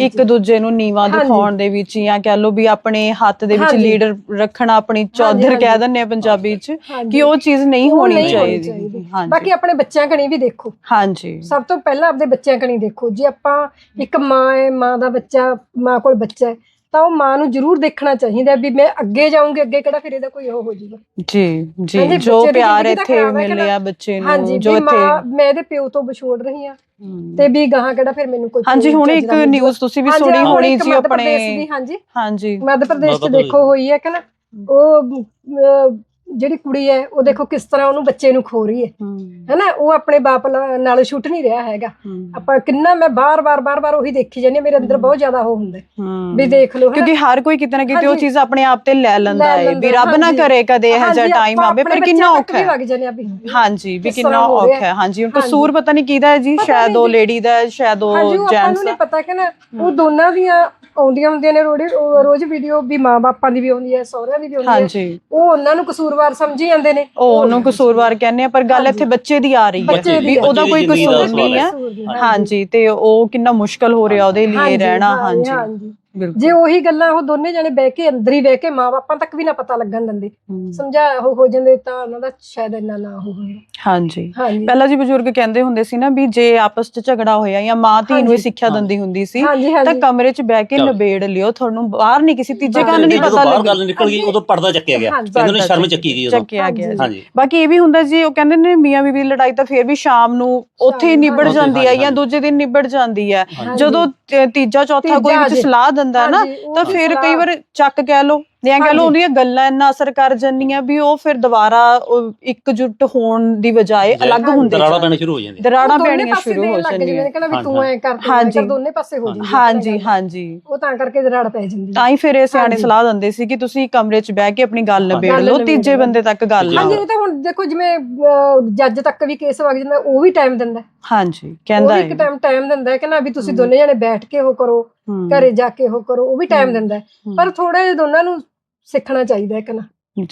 A: ਇੱਕ ਦੂਜੇ ਨੂੰ ਨੀਵਾ। ਦਿਖਾਉਣ ਦੇ ਵਿੱਚ ਜਾਂ ਕਹਿ ਲੋ ਵੀ ਆਪਣੇ ਹੱਥ ਦੇ ਵਿੱਚ। ਲੀਡਰ ਰੱਖਣਾ ਆਪਣੀ ਚੌਧਰ। ਕਹਿ ਦਿੰਦੇ ਆ ਪੰਜਾਬੀ ਚ। ਕਿ ਉਹ ਚੀਜ਼ ਨਹੀਂ ਹੋਣੀ ਚਾਹੀਦੀ। ਹਾਂਜੀ
C: ਬਾਕੀ ਆਪਣੇ ਬੱਚਿਆਂ ਕਣੀ ਵੀ ਦੇਖੋ
A: ਹਾਂਜੀ
C: ਸਭ ਤੋਂ ਪਹਿਲਾਂ ਆਪਣੇ ਬੱਚਿਆਂ ਕਣੀ ਦੇਖੋ ਜੇ ਆਪਾਂ ਇੱਕ ਮਾਂ ਹੈ ਮਾਂ ਦਾ ਬੱਚਾ ਮਾਂ ਕੋਲ ਬੱਚਾ ਹੈ ਤਾਂ ਉਹ ਮਾਂ ਨੂੰ ਜ਼ਰੂਰ ਦੇਖਣਾ ਚਾਹੀਦਾ ਵੀ ਮੈਂ ਅੱਗੇ ਜਾਊਂਗੀ ਅੱਗੇ ਕਿਹੜਾ ਫਿਰ ਇਹਦਾ ਕੋਈ ਉਹ ਹੋ ਜਾਊਗਾ
A: ਜੀ ਜੀ ਜੋ ਪਿਆਰ
C: ਤਾਂ
A: ਇੱਥੇ ਮਿਲਿਆ ਬੱਚੇ ਨੂੰ ਜੋ ਇੱਥੇ
C: ਮਾਂ ਮੈਂ ਇਹਦੇ ਪਿਓ ਤੋਂ ਵਿਛੋੜ ਰਹੀ ਹਾਂ
A: ਹਮ,
C: ਤੇ ਵੀ ਗਾਹਾਂ ਕਿਹੜਾ ਫਿਰ ਮੈਨੂੰ ਕੋਈ
A: ਹਾਂਜੀ ਹੁਣ ਇੱਕ ਨਿਊਜ਼ ਤੁਸੀਂ ਵੀ ਸੁਣੀ
C: ਹੁਣ
A: ਜੀ
C: ਮੱਧ
A: ਆਪਣੇ
C: ਹਾਂਜੀ।
A: ਹਾਂਜੀ।
C: ਮੱਧ ਪ੍ਰਦੇਸ਼
B: ਪ੍ਰਦੇਸ਼।
C: ਦੇਖੋ ਹੋਈ ਹੈ ਕਿ ਨਾ? ਉਹ ਜਿਹੜੀ ਕੁੜੀ ਹੈ ਉਹ ਦੇਖੋ ਕਿਸ ਤਰ੍ਹਾਂ ਉਹਨੂੰ ਬੱਚੇ ਨੂੰ ਖੋ ਰਹੀ ਹੈ। ਹੈਨਾ ਉਹ ਆਪਣੇ ਬਾਪ ਨਾਲ ਛੁੱਟ ਨਹੀਂ ਰਿਹਾ ਹੈਗਾ। ਆਪਾਂ ਕਿੰਨਾ ਮੈਂ ਬਾਰ-ਬਾਰ ਬਾਰ-ਬਾਰ ਉਹੀ ਦੇਖੀ ਜਾਂਦੀ ਮੇਰੇ ਅੰਦਰ ਬਹੁਤ ਜ਼ਿਆਦਾ ਉਹ ਹੁੰਦਾ। ਵੀ ਦੇਖ ਲਓ
A: ਕਿਉਂਕਿ ਹਰ ਕੋਈ ਕਿਤੇ ਨਾ ਕਿਤੇ ਉਹ
C: ਹਾਂਜੀ।
A: ਚੀਜ਼ ਆਪਣੇ ਆਪ ਤੇ ਲੈ ਲੈਂਦਾ ਹੈ ਵੀ ਰੱਬ ਨਾ
C: ਹਾਂਜੀ।
A: ਕਰੇ ਕਦੇ ਇਹੋ ਜਿਹਾ
C: ਹਾਂਜੀ,
A: ਟਾਈਮ ਆਵੇ ਪਰ ਕਿੰਨਾ ਔਖਾ ਹੈ। ਹਾਂਜੀ ਵੀ ਕਿੰਨਾ ਔਖਾ। ਹੈ। ਹਾਂਜੀ
C: ਹਾਂਜੀ।
A: ਕਸੂਰ ਪਤਾ ਨਹੀਂ ਕਿਹਦਾ ਹੈ ਜੀ ਸ਼ਾਇਦ ਉਹ। ਲੇਡੀ ਦਾ ਸ਼ਾਇਦ
C: ਹਾਂਜੀ
A: ਉਹ
C: ਉਹ ਆਪਾਂ ਨੂੰ
A: ਜੈਂਟਸ
C: ਨਹੀਂ ਪਤਾ ਕਿ ਨਾ ਉਹ ਦੋਨਾਂ ਦੀਆਂ ਆਉਂਦੀਆਂ ਹੁੰਦੀਆਂ ਨੇ ਰੋੜੀ ਉਹ ਰੋਜ਼ ਵੀਡੀਓ ਵੀ ਮਾਂ-ਬਾਪਾਂ ਦੀ ਵੀ ਆਉਂਦੀ ਹੈ ਸਹੁਰਿਆਂ ਦੀ ਵੀ ਆਉਂਦੀ ਹੈ।
A: ਹਾਂਜੀ।
C: ਉਹ ਉਹਨਾਂ ਨੂੰ ਕਸੂਰਵਾਰ ਸਮਝੀ ਜਾਂਦੇ ਨੇ
A: ਉਹ ਉਹਨੂੰ ਕਸੂਰਵਾਰ ਕਹਿੰਦੇ ਆ ਪਰ ਗੱਲ। ਇੱਥੇ ਬੱਚੇ ਦੀ ਆ ਰਹੀ
C: ਬੱਚੇ
A: ਹੈ
C: ਦੀ
A: ਵੀ
C: ਆ।
A: ਉਹਦਾ
B: ਬੱਚੇ
A: ਕੋਈ
B: ਦੀ ਜ਼ਿੰਦਗੀ ਦਾ
A: ਕਸੂਰ
B: ਸਵਾਲ
A: ਨਹੀਂ
B: ਹੈ।
A: ਹੈ ਹਾਂਜੀ ਤੇ ਉਹ ਕਿੰਨਾ ਮੁਸ਼ਕਲ ਹੋ ਰਿਹਾ ਉਹਦੇ ਲਈ ਰਹਿਣਾ ਹਾਂਜੀ ਬਿਲਕੁਲ।
C: ਜੇ ਉਹੀ ਗੱਲਾਂ ਉਹ ਦੋਨੇ ਜਣੇ ਬਹਿ ਕੇ ਅੰਦਰ ਹੀ ਬਹਿ ਕੇ ਮਾਂ-ਬਾਪਾਂ ਤੱਕ ਵੀ ਨਾ ਪਤਾ ਲੱਗਣ ਦਿੰਦੇ। ਸਮਝਾ ਉਹ ਹੋ ਜਾਂਦੇ ਤਾਂ ਉਹਨਾਂ ਦਾ ਸ਼ਾਇਦ ਇੰਨਾ ਨਾ ਹੋ ਹੁੰਦਾ
A: ਹਾਂਜੀ। ਪਹਿਲਾਂ ਜੀ ਬਜ਼ੁਰਗ ਕਹਿੰਦੇ ਹੁੰਦੇ ਸੀ ਨਾ ਵੀ ਜੇ ਆਪਸ 'ਚ ਝਗੜਾ ਹੋਇਆ ਜਾਂ ਮਾਂ ਧੀ ਨੂੰ ਇਹ ਸਿੱਖਿਆ। ਦਿੰਦੀ ਹੁੰਦੀ ਸੀ ਤਾਂ ਕਮਰੇ 'ਚ ਬਹਿ ਕੇ
B: ਚਲੋ।
A: ਨਿਬੇੜ ਲਿਓ ਤੁਹਾਨੂੰ ਬਾਹਰ ਨਹੀਂ ਕਿਸੇ ਤੀਜੇ
C: ਬਾਹਰ
A: ਕੰਨ ਨਹੀਂ। ਪਤਾ
B: ਬਾਹਰ
A: ਲੱਗੀ।
B: ਗੱਲ ਨਿਕਲ ਗਈ ਉਦੋਂ ਪਰਦਾ ਚੱਕਿਆ ਗਿਆ। ਕਹਿੰਦੇ ਨੇ ਸ਼ਰਮ
A: ਚੱਕਿਆ
B: ਚੱਕੀ ਗਈ ਉਦੋਂ।
A: ਚੱਕਿਆ ਗਿਆ
C: ਹਾਂਜੀ।
A: ਬਾਕੀ ਇਹ ਵੀ ਹੁੰਦਾ ਜੀ ਉਹ ਕਹਿੰਦੇ ਨੇ ਮੀਆਂ ਬੀਵੀ ਦੀ ਲੜਾਈ ਤਾਂ ਫੇਰ ਵੀ ਸ਼ਾਮ ਨੂੰ ਉੱਥੇ ਹੀ ਨਿਬੜ ਜਾਂਦੀ ਹੈ
B: ਹਾਂਜੀ,
A: ਜਾਂ। ਦੂਜੇ ਦਿਨ ਨਿਬੜ ਜਾਂਦੀ ਹੈ।
B: ਹਾਂਜੀ।
A: ਜਦੋਂ ਤੀਜਾ ਚੌਥਾ ਕੋਈ ਵਿੱਚ ਸਲਾਹ ਦਿੰਦਾ ਹੈ ਨਾ
C: ਹਾਂਜੀ, ਉਹ
A: ਤਾਂ ਫਿਰ ਕਈ
C: ਸਲਾਹ-
A: ਵਾਰ ਚੱਕ ਕਹਿ ਲੋ ਜਾਂ ਕਹਿ
C: ਹਾਂਜੀ।
A: ਲੋ ਉਹਦੀਆਂ ਗੱਲਾਂ ਇੰਨਾ ਅਸਰ ਕਰ ਜਾਂਦੀਆਂ ਵੀ ਉਹ ਫਿਰ ਦੁਬਾਰਾ ਉਹ ਇਕਜੁੱਟ ਹੋਣ ਦੀ ਬਜਾਏ। ਅਲੱਗ ਹੁੰਦੇ
B: ਦਰਾੜਾ ਪੈਣਾ ਸ਼ੁਰੂ ਹੋ ਜਾਂਦੀ
A: ਦਰਾੜਾਂ
C: ਉਹ ਦੋਨੇ
A: ਪੈਣੀਆਂ
C: ਪਾਸੇ
A: ਸ਼ੁਰੂ
C: ਦੇਣ
A: ਹੋ
C: ਲੱਗ ਜਾਂਦੇ
A: ਜਾਂਦੀਆਂ
C: ਕਹਿੰਦਾ ਵੀ
B: ਹਾਂਜੀ,
C: ਤੂੰ ਐ ਕਰ ਤੂੰ ਐਂ
A: ਹਾਂਜੀ।
C: ਕਰ ਦੋਨੇ ਪਾਸੇ ਹੋ ਜਾਂਦੀ ਹੈ
A: ਹਾਂਜੀ। ਹਾਂਜੀ
C: ਉਹ ਤਾਂ ਕਰਕੇ ਦਰਾੜ ਪੈ ਜਾਂਦੀ
A: ਤਾਂ
C: ਹੈ
A: ਹੀ ਫਿਰ ਇਹ ਸਿਆਣੇ
C: ਹਾਂਜੀ।
A: ਸਲਾਹ ਦਿੰਦੇ ਸੀ ਕਿ ਤੁਸੀਂ ਕਮਰੇ 'ਚ ਬਹਿ ਕੇ ਆਪਣੀ ਗੱਲ
B: ਹਾਂ,
A: ਨਿਬੇੜ
C: ਗੱਲ
A: ਲਓ
C: ਨਿਬੇੜ
A: ਤੀਜੇ
C: ਲਓ।
A: ਬੰਦੇ ਤੱਕ ਗੱਲ
B: ਹਾਂਜੀ,
A: ਨਾ
C: ਹਾਂਜੀ ਇਹ ਤਾਂ ਹੁਣ ਦੇਖੋ ਜਿਵੇਂ ਜੱਜ ਤੱਕ ਵੀ ਕੇਸ ਵਗ ਜਾਂਦਾ ਉਹ ਵੀ ਟਾਈਮ ਦਿੰਦਾ ਹੈ।
A: ਹਾਂਜੀ
C: ਉਹ
A: ਕਹਿੰਦਾ
C: ਵੀ ਇੱਕ
A: ਹੈ
C: ਟਾਈਮ ਟਾਈਮ ਦਿੰਦਾ ਹੈ ਕਿ ਨਾ ਵੀ ਤੁਸੀਂ। ਦੋਨੇ ਜਣੇ ਬੈਠ ਕੇ ਉਹ ਕਰੋ ਘਰੇ ਜਾ ਕੇ ਉਹ ਕਰੋ ਉਹ ਵੀ ਟਾਈਮ। ਦਿੰਦਾ ਹੈ। ਪਰ ਥੋੜਾ ਜਿਹਾ ਦੋਨਾਂ ਨੂੰ ਸਿੱਖਣਾ ਚਾਹੀਦਾ ਹੈ ਕਿ ਨਾ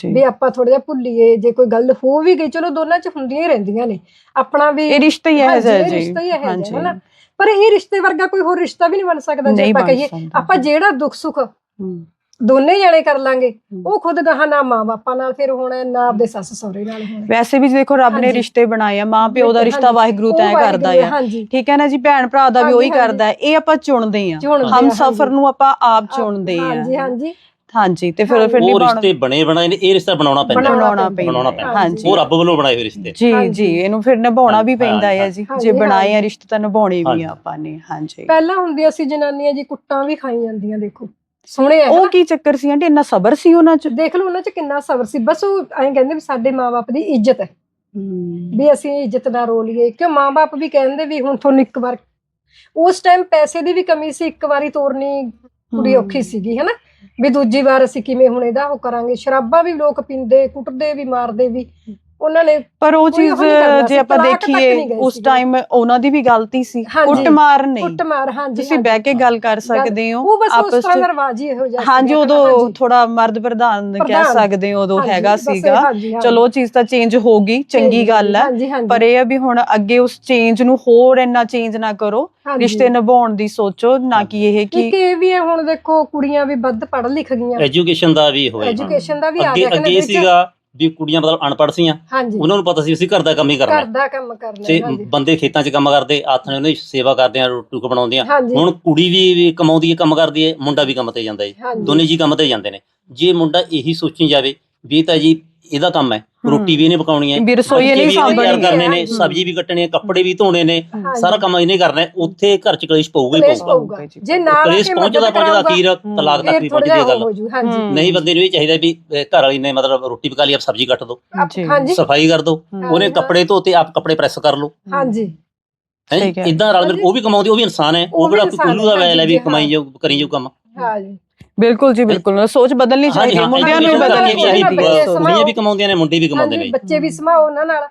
A: ਜੀ
C: ਵੀ ਆਪਾਂ ਥੋੜਾ ਜਿਹਾ ਭੁੱਲੀਏ ਜੇ ਕੋਈ ਗੱਲ ਹੋ ਵੀ ਗਈ ਚਲੋ ਦੋਨਾਂ 'ਚ ਹੁੰਦੀਆਂ ਹੀ ਰਹਿੰਦੀਆਂ ਨੇ ਆਪਣਾ ਵੀ
A: ਇਹ ਰਿਸ਼ਤਾ ਹੀ ਹੈ
C: ਹਾਂਜੀ,
A: ਜੀ
C: ਇਹ ਰਿਸ਼ਤਾ ਹੀ ਇਹੋ ਜਿਹਾ ਹੈ ਨਾ। ਪਰ ਇਹ ਰਿਸ਼ਤੇ ਵਰਗਾ ਕੋਈ ਹੋਰ ਰਿਸ਼ਤਾ ਵੀ ਨਹੀਂ ਬਣ ਸਕਦਾ ਜੇ
A: ਨਹੀਂ
C: ਆਪਾਂ
A: ਬਣ
C: ਕਹੀਏ
A: ਸਕਦਾ।
C: ਆਪਾਂ ਜਿਹੜਾ ਦੁੱਖ ਸੁੱਖ
A: ਹਮ,
C: ਦੋਨੇ ਜਣੇ ਕਰ ਲਾਂਗੇ। ਉਹ ਖੁਦ ਗਾਹਾਂ ਨਾ ਮਾਂ ਬਾਪਾਂ ਨਾਲ ਫਿਰ ਹੋਣਾ ਨਾ ਆਪਦੇ ਸੱਸ ਸਹੁਰੇ ਨਾਲ ਹੋਣਾ।
A: ਵੈਸੇ ਵੀ ਦੇਖੋ ਰੱਬ ਨੇ। ਰਿਸ਼ਤੇ ਬਣਾਏ ਆ ਮਾਂ ਪਿਓ ਦਾ ਰਿਸ਼ਤਾ ਵਾਹਿਗੁਰੂ
C: ਉਹ
A: ਤੈਅ ਕਰਦਾ ਆ ਠੀਕ ਹੈ ਨਾ ਜੀ ਭੈਣ ਭਰਾ ਦਾ ਵੀ ਉਹੀ। ਕਰਦਾ ਇਹ ਆਪਾਂ ਚੁਣਦੇ ਆ ਹਮ ਸਫਰ। ਨੂੰ ਆਪਾਂ ਆਪ ਚੁਣਦੇ ਆ
C: ਹਾਂਜੀ ਹਾਂਜੀ
A: ਹਾਂਜੀ ਤੇ ਫਿਰ। ਫਿਰ
B: ਉਹ
A: ਨਿਭਾਉਣਾ
B: ਰਿਸ਼ਤੇ ਬਣੇ ਬਣਾਏ ਨੇ ਇਹ ਰਿਸ਼ਤਾ ਬਣਾਉਣਾ ਪੈਂਦਾ
A: ਬਣਾਉਣਾ
B: ਬਣਾਉਣਾ
A: ਪੈਂਦਾ। ਹਾਂਜੀ
B: ਉਹ ਰੱਬ ਵੱਲੋਂ ਬਣਾਏ ਹੋਏ ਰਿਸ਼ਤੇ
A: ਜੀ। ਜੀ ਇਹਨੂੰ ਫਿਰ ਨਿਭਾਉਣਾ ਵੀ ਪੈਂਦਾ ਹੈ ਜੀ ਜੇ ਬਣਾਏ ਆ। ਰਿਸ਼ਤੇ ਤਾਂ ਨਿਭਾਉਣੇ ਵੀ। ਆ ਆਪਾਂ ਨੇ ਹਾਂਜੀ
C: ਪਹਿਲਾਂ ਹੁੰਦੀਆਂ ਸੀ ਜਨਾਨੀਆਂ ਜੀ ਕੁੱਟਾਂ ਵੀ ਖਾਈ ਜਾਂਦੀਆਂ ਦੇਖੋ ਸੁਣਿਆ ਹੈ
A: ਉਹ? ਕੀ ਚੱਕਰ ਸੀ ਆਂਟੀ? ਇੰਨਾ ਸਬਰ ਸੀ ਉਹਨਾਂ ਚ?
C: ਦੇਖ ਲਓ ਉਹਨਾਂ 'ਚ ਕਿੰਨਾ ਸਬਰ ਸੀ। ਬਸ ਉਹ ਐਂ ਕਹਿੰਦੇ ਵੀ ਸਾਡੇ ਮਾਪੇ ਦੀ ਇੱਜ਼ਤ ਹੈ। ਵੀ ਅਸੀਂ ਇੱਜ਼ਤ ਨਾਲ ਰੋਲੀਏ ਕਿਉਂ ਮਾਪੇ ਵੀ ਕਹਿੰਦੇ ਵੀ ਹੁਣ ਤੁਹਾਨੂੰ ਇੱਕ ਵਾਰ ਉਸ ਟਾਈਮ ਪੈਸੇ ਦੀ ਵੀ ਕਮੀ ਸੀ ਇੱਕ ਵਾਰੀ ਤੋਰਨੀ ਕੁੜੀ। ਔਖੀ ਸੀਗੀ ਹਨਾ? ਵੀ ਦੂਜੀ ਵਾਰ ਅਸੀਂ ਕਿਵੇਂ ਹੁਣ ਇਹਦਾ ਉਹ ਕਰਾਂਗੇ? ਸ਼ਰਾਬਾਂ ਵੀ ਲੋਕ ਪੀਂਦੇ ਕੁੱਟਦੇ ਵੀ ਮਾਰਦੇ ਵੀ। ਉਹਨਾਂ ਨੇ
A: ਪਰ ਉਹ
C: ਕੋਈ
A: ਚੀਜ਼
C: ਨਹੀਂ
A: ਜੇ
C: ਸੀ,
A: ਆਪਾਂ
C: ਤਲਾਕ ਤੱਕ
A: ਦੇਖੀਏ
C: ਗਏ
A: ਉਸ
C: ਸੀਗੇ।
A: ਟਾਈਮ ਉਹਨਾਂ ਦੀ ਵੀ ਗਲਤੀ ਸੀ
C: ਹਾਂਜੀ।
A: ਕੁੱਟਮਾਰ ਨਹੀਂ
C: ਕੁੱਟ ਮਾਰ ਹਾਂਜੀ
A: ਤੁਸੀਂ। ਬਹਿ ਕੇ ਗੱਲ ਕਰ ਸਕਦੇ ਹੋ
C: ਉਹ ਬਸ ਉਸ
A: ਆਪਸ
C: ਤਰ੍ਹਾਂ
A: ਚ
C: ਦਾ ਰਿਵਾਜ ਹੀ ਇਹੋ ਜਿਹਾ
A: ਹਾਂਜੀ
C: ਸੀਗਾ,
A: ਉਦੋਂ
C: ਹਾਂਜੀ।
A: ਥੋੜਾ ਮਰਦ ਪ੍ਰਧਾਨ ਕਹਿ
C: ਪ੍ਰਧਾਨ।
A: ਸਕਦੇ ਹੋ ਉਦੋਂ
C: ਹਾਂਜੀ,
A: ਹੈਗਾ
C: ਬਸ ਇਹ,
A: ਸੀਗਾ
C: ਹਾਂਜੀ।
A: ਚਲੋ ਉਹ ਚੀਜ਼ ਤਾਂ ਚੇਂਜ ਹੋ ਗਈ ਚੰਗੀ ਗੱਲ ਹੈ
C: ਹਾਂਜੀ ਹਾਂਜੀ
A: ਪਰ ਇਹ ਆ ਵੀ ਹੁਣ ਅੱਗੇ ਉਸ ਚੇਂਜ ਨੂੰ ਹੋਰ ਇੰਨਾ ਚੇਂਜ ਨਾ ਕਰੋ
C: ਹਾਂਜੀ।
A: ਰਿਸ਼ਤੇ ਨਿਭਾਉਣ ਦੀ ਸੋਚੋ ਨਾ ਕਿ ਇਹ
C: ਇੱਕ
A: ਕਿ
C: ਇਹ ਵੀ ਹੈ ਹੁਣ ਦੇਖੋ ਕੁੜੀਆਂ ਵੀ ਵੱਧ ਪੜ੍ਹ ਲਿਖ ਗਈਆਂ
B: ਐਜੂਕੇਸ਼ਨ ਦਾ ਵੀ ਹੋਇਆ
C: ਐਜੂਕੇਸ਼ਨ ਦਾ ਵੀ ਆ
B: ਅੱਗੇ
C: ਗਿਆ ਕਿ
B: ਅੱਗੇ ਸੀਗਾ ਵੀ ਕੁੜੀਆਂ ਮਤਲਬ ਅਨਪੜ੍ਹ ਸੀਆਂ।
C: ਹਾਂਜੀ।
B: ਉਹਨਾਂ ਨੂੰ ਪਤਾ ਸੀ ਅਸੀਂ ਘਰ ਦਾ ਕੰਮ ਹੀ ਕਰਨਾ।
C: ਘਰ
B: ਹੈ।
C: ਦਾ ਕੰਮ ਕਰਨਾ
B: ਤੇ
C: ਹਾਂਜੀ।
B: ਬੰਦੇ ਖੇਤਾਂ 'ਚ ਕੰਮ ਕਰਦੇ ਆਥਣੇ ਉਹਨਾਂ ਦੀ ਸੇਵਾ ਕਰਦੇ ਆ ਰੋਟੀ ਟੁਕ ਬਣਾਉਂਦੇ ਆ।
C: ਹਾਂਜੀ।
B: ਹੁਣ ਕੁੜੀ ਵੀ ਵੀ ਕਮਾਉਂਦੀ ਹੈ ਕੰਮ ਕਰਦੀ ਹੈ ਮੁੰਡਾ ਵੀ ਕੰਮ ਤੇ ਜਾਂਦਾ ਹੈ।
C: ਹਾਂਜੀ।
B: ਦੋਨੇ ਜੀ ਕੰਮ ਤੇ ਜਾਂਦੇ ਨੇ। ਜੇ ਮੁੰਡਾ ਇਹੀ ਸੋਚੀ ਜਾਵੇ ਵੀ ਇਹ ਤਾਂ ਜੀ ਇਹਦਾ ਕੰਮ ਹੈ। ਰੋਟੀ ਵੀ ਇਹਨੇ ਪਕਾਉਣੀ ਹੈ।
A: ਵੀ ਰਸੋਈ
B: ਬੱਚੇ ਵੀ ਇਹਨੇ ਤਿਆਰ
A: ਸਾਂਭਣੀ
B: ਕਰਨੇ ਨੇ। ਸਬਜ਼ੀ ਵੀ ਕੱਟਣੀ ਹੈ ਕੱਪੜੇ ਵੀ ਧੋਣੇ ਨੇ। ਸਾਰਾ ਕੰਮ ਇਹਨੇ ਕਰਨਾ ਹੈ। ਉੱਥੇ ਘਰ 'ਚ ਕਲੇਸ਼ ਪਊਗਾ ਹੀ
C: ਕਲੇਸ਼
B: ਪਊਗਾ।
C: ਪਊਗਾ। ਜੇ ਨਾਲ
B: ਕਲੇਸ਼ ਪਹੁੰਚਦਾ ਪਹੁੰਚਦਾ ਅਖੀਰ ਤਲਾਕ ਤੱਕ ਵੀ ਪਹੁੰਚਦੀ ਹੈ ਗੱਲ।
C: ਹੋ ਜੂ ਹਾਂਜੀ।
A: ਹਮ।
B: ਨਹੀਂ ਬੰਦੇ ਨੂੰ ਇਹ ਚਾਹੀਦਾ ਵੀ ਘਰ ਵਾਲੀ ਨੇ ਮਤਲਬ ਰੋਟੀ ਪਕਾ ਲਈ ਆਪ ਸਬਜ਼ੀ ਕੱਟ ਦੋ।
C: ਆਪ-
A: ਜੀ।
C: ਹਾਂਜੀ।
B: ਸਫ਼ਾਈ ਕਰ ਦੋ। ਉਹਨੇ। ਕੱਪੜੇ ਧੋਤੇ ਆਪ ਕੱਪੜੇ ਪ੍ਰੈਸ ਕਰ ਲਓ।
C: ਹਾਂਜੀ।
B: ਹੈ?
A: ਠੀਕ ਹੈ।
B: ਇਦਾਂ ਰਲ ਮਿਲ ਉਹ ਵੀ ਕਮਾਉਂਦੀ ਉਹ ਵੀ ਇਨਸਾਨ ਹੈ।
C: ਉਹ
B: ਉਹ
C: ਵੀ
B: ਕਿਹੜਾ ਕੋਈ
C: ਇਨਸਾਨ
B: ਕੁੱਲੂ ਦਾ ਵੈਲ ਹੈ ਵੀ
C: ਹਾਂਜੀ,
B: ਕਮਾਈ ਜਾਊ ਕਰੀ ਜਾਊ ਕੰਮ।
C: ਹਾਂਜੀ
A: ਬਿਲਕੁਲ ਜੀ ਬਿਲਕੁਲ। ਸੋਚ ਬਦਲਣੀ ਚਾਹੀਦੀ ਹੈ ਮੁੰਡਿਆਂ ਨੂੰ ਵੀ ਬਦਲਣੀ ਚਾਹੀਦੀ
C: ਬੱਚੇ
A: ਹੈ।
B: ਕੁੜੀਆਂ ਵੀ ਕਮਾਉਂਦੀਆਂ ਨੇ ਮੁੰਡੇ ਵੀ ਕਮਾਉਂਦੇ ਨੇ।
C: ਬੱਚੇ ਵੀ ਸਮਾਓ ਉਹਨਾਂ ਨਾਲ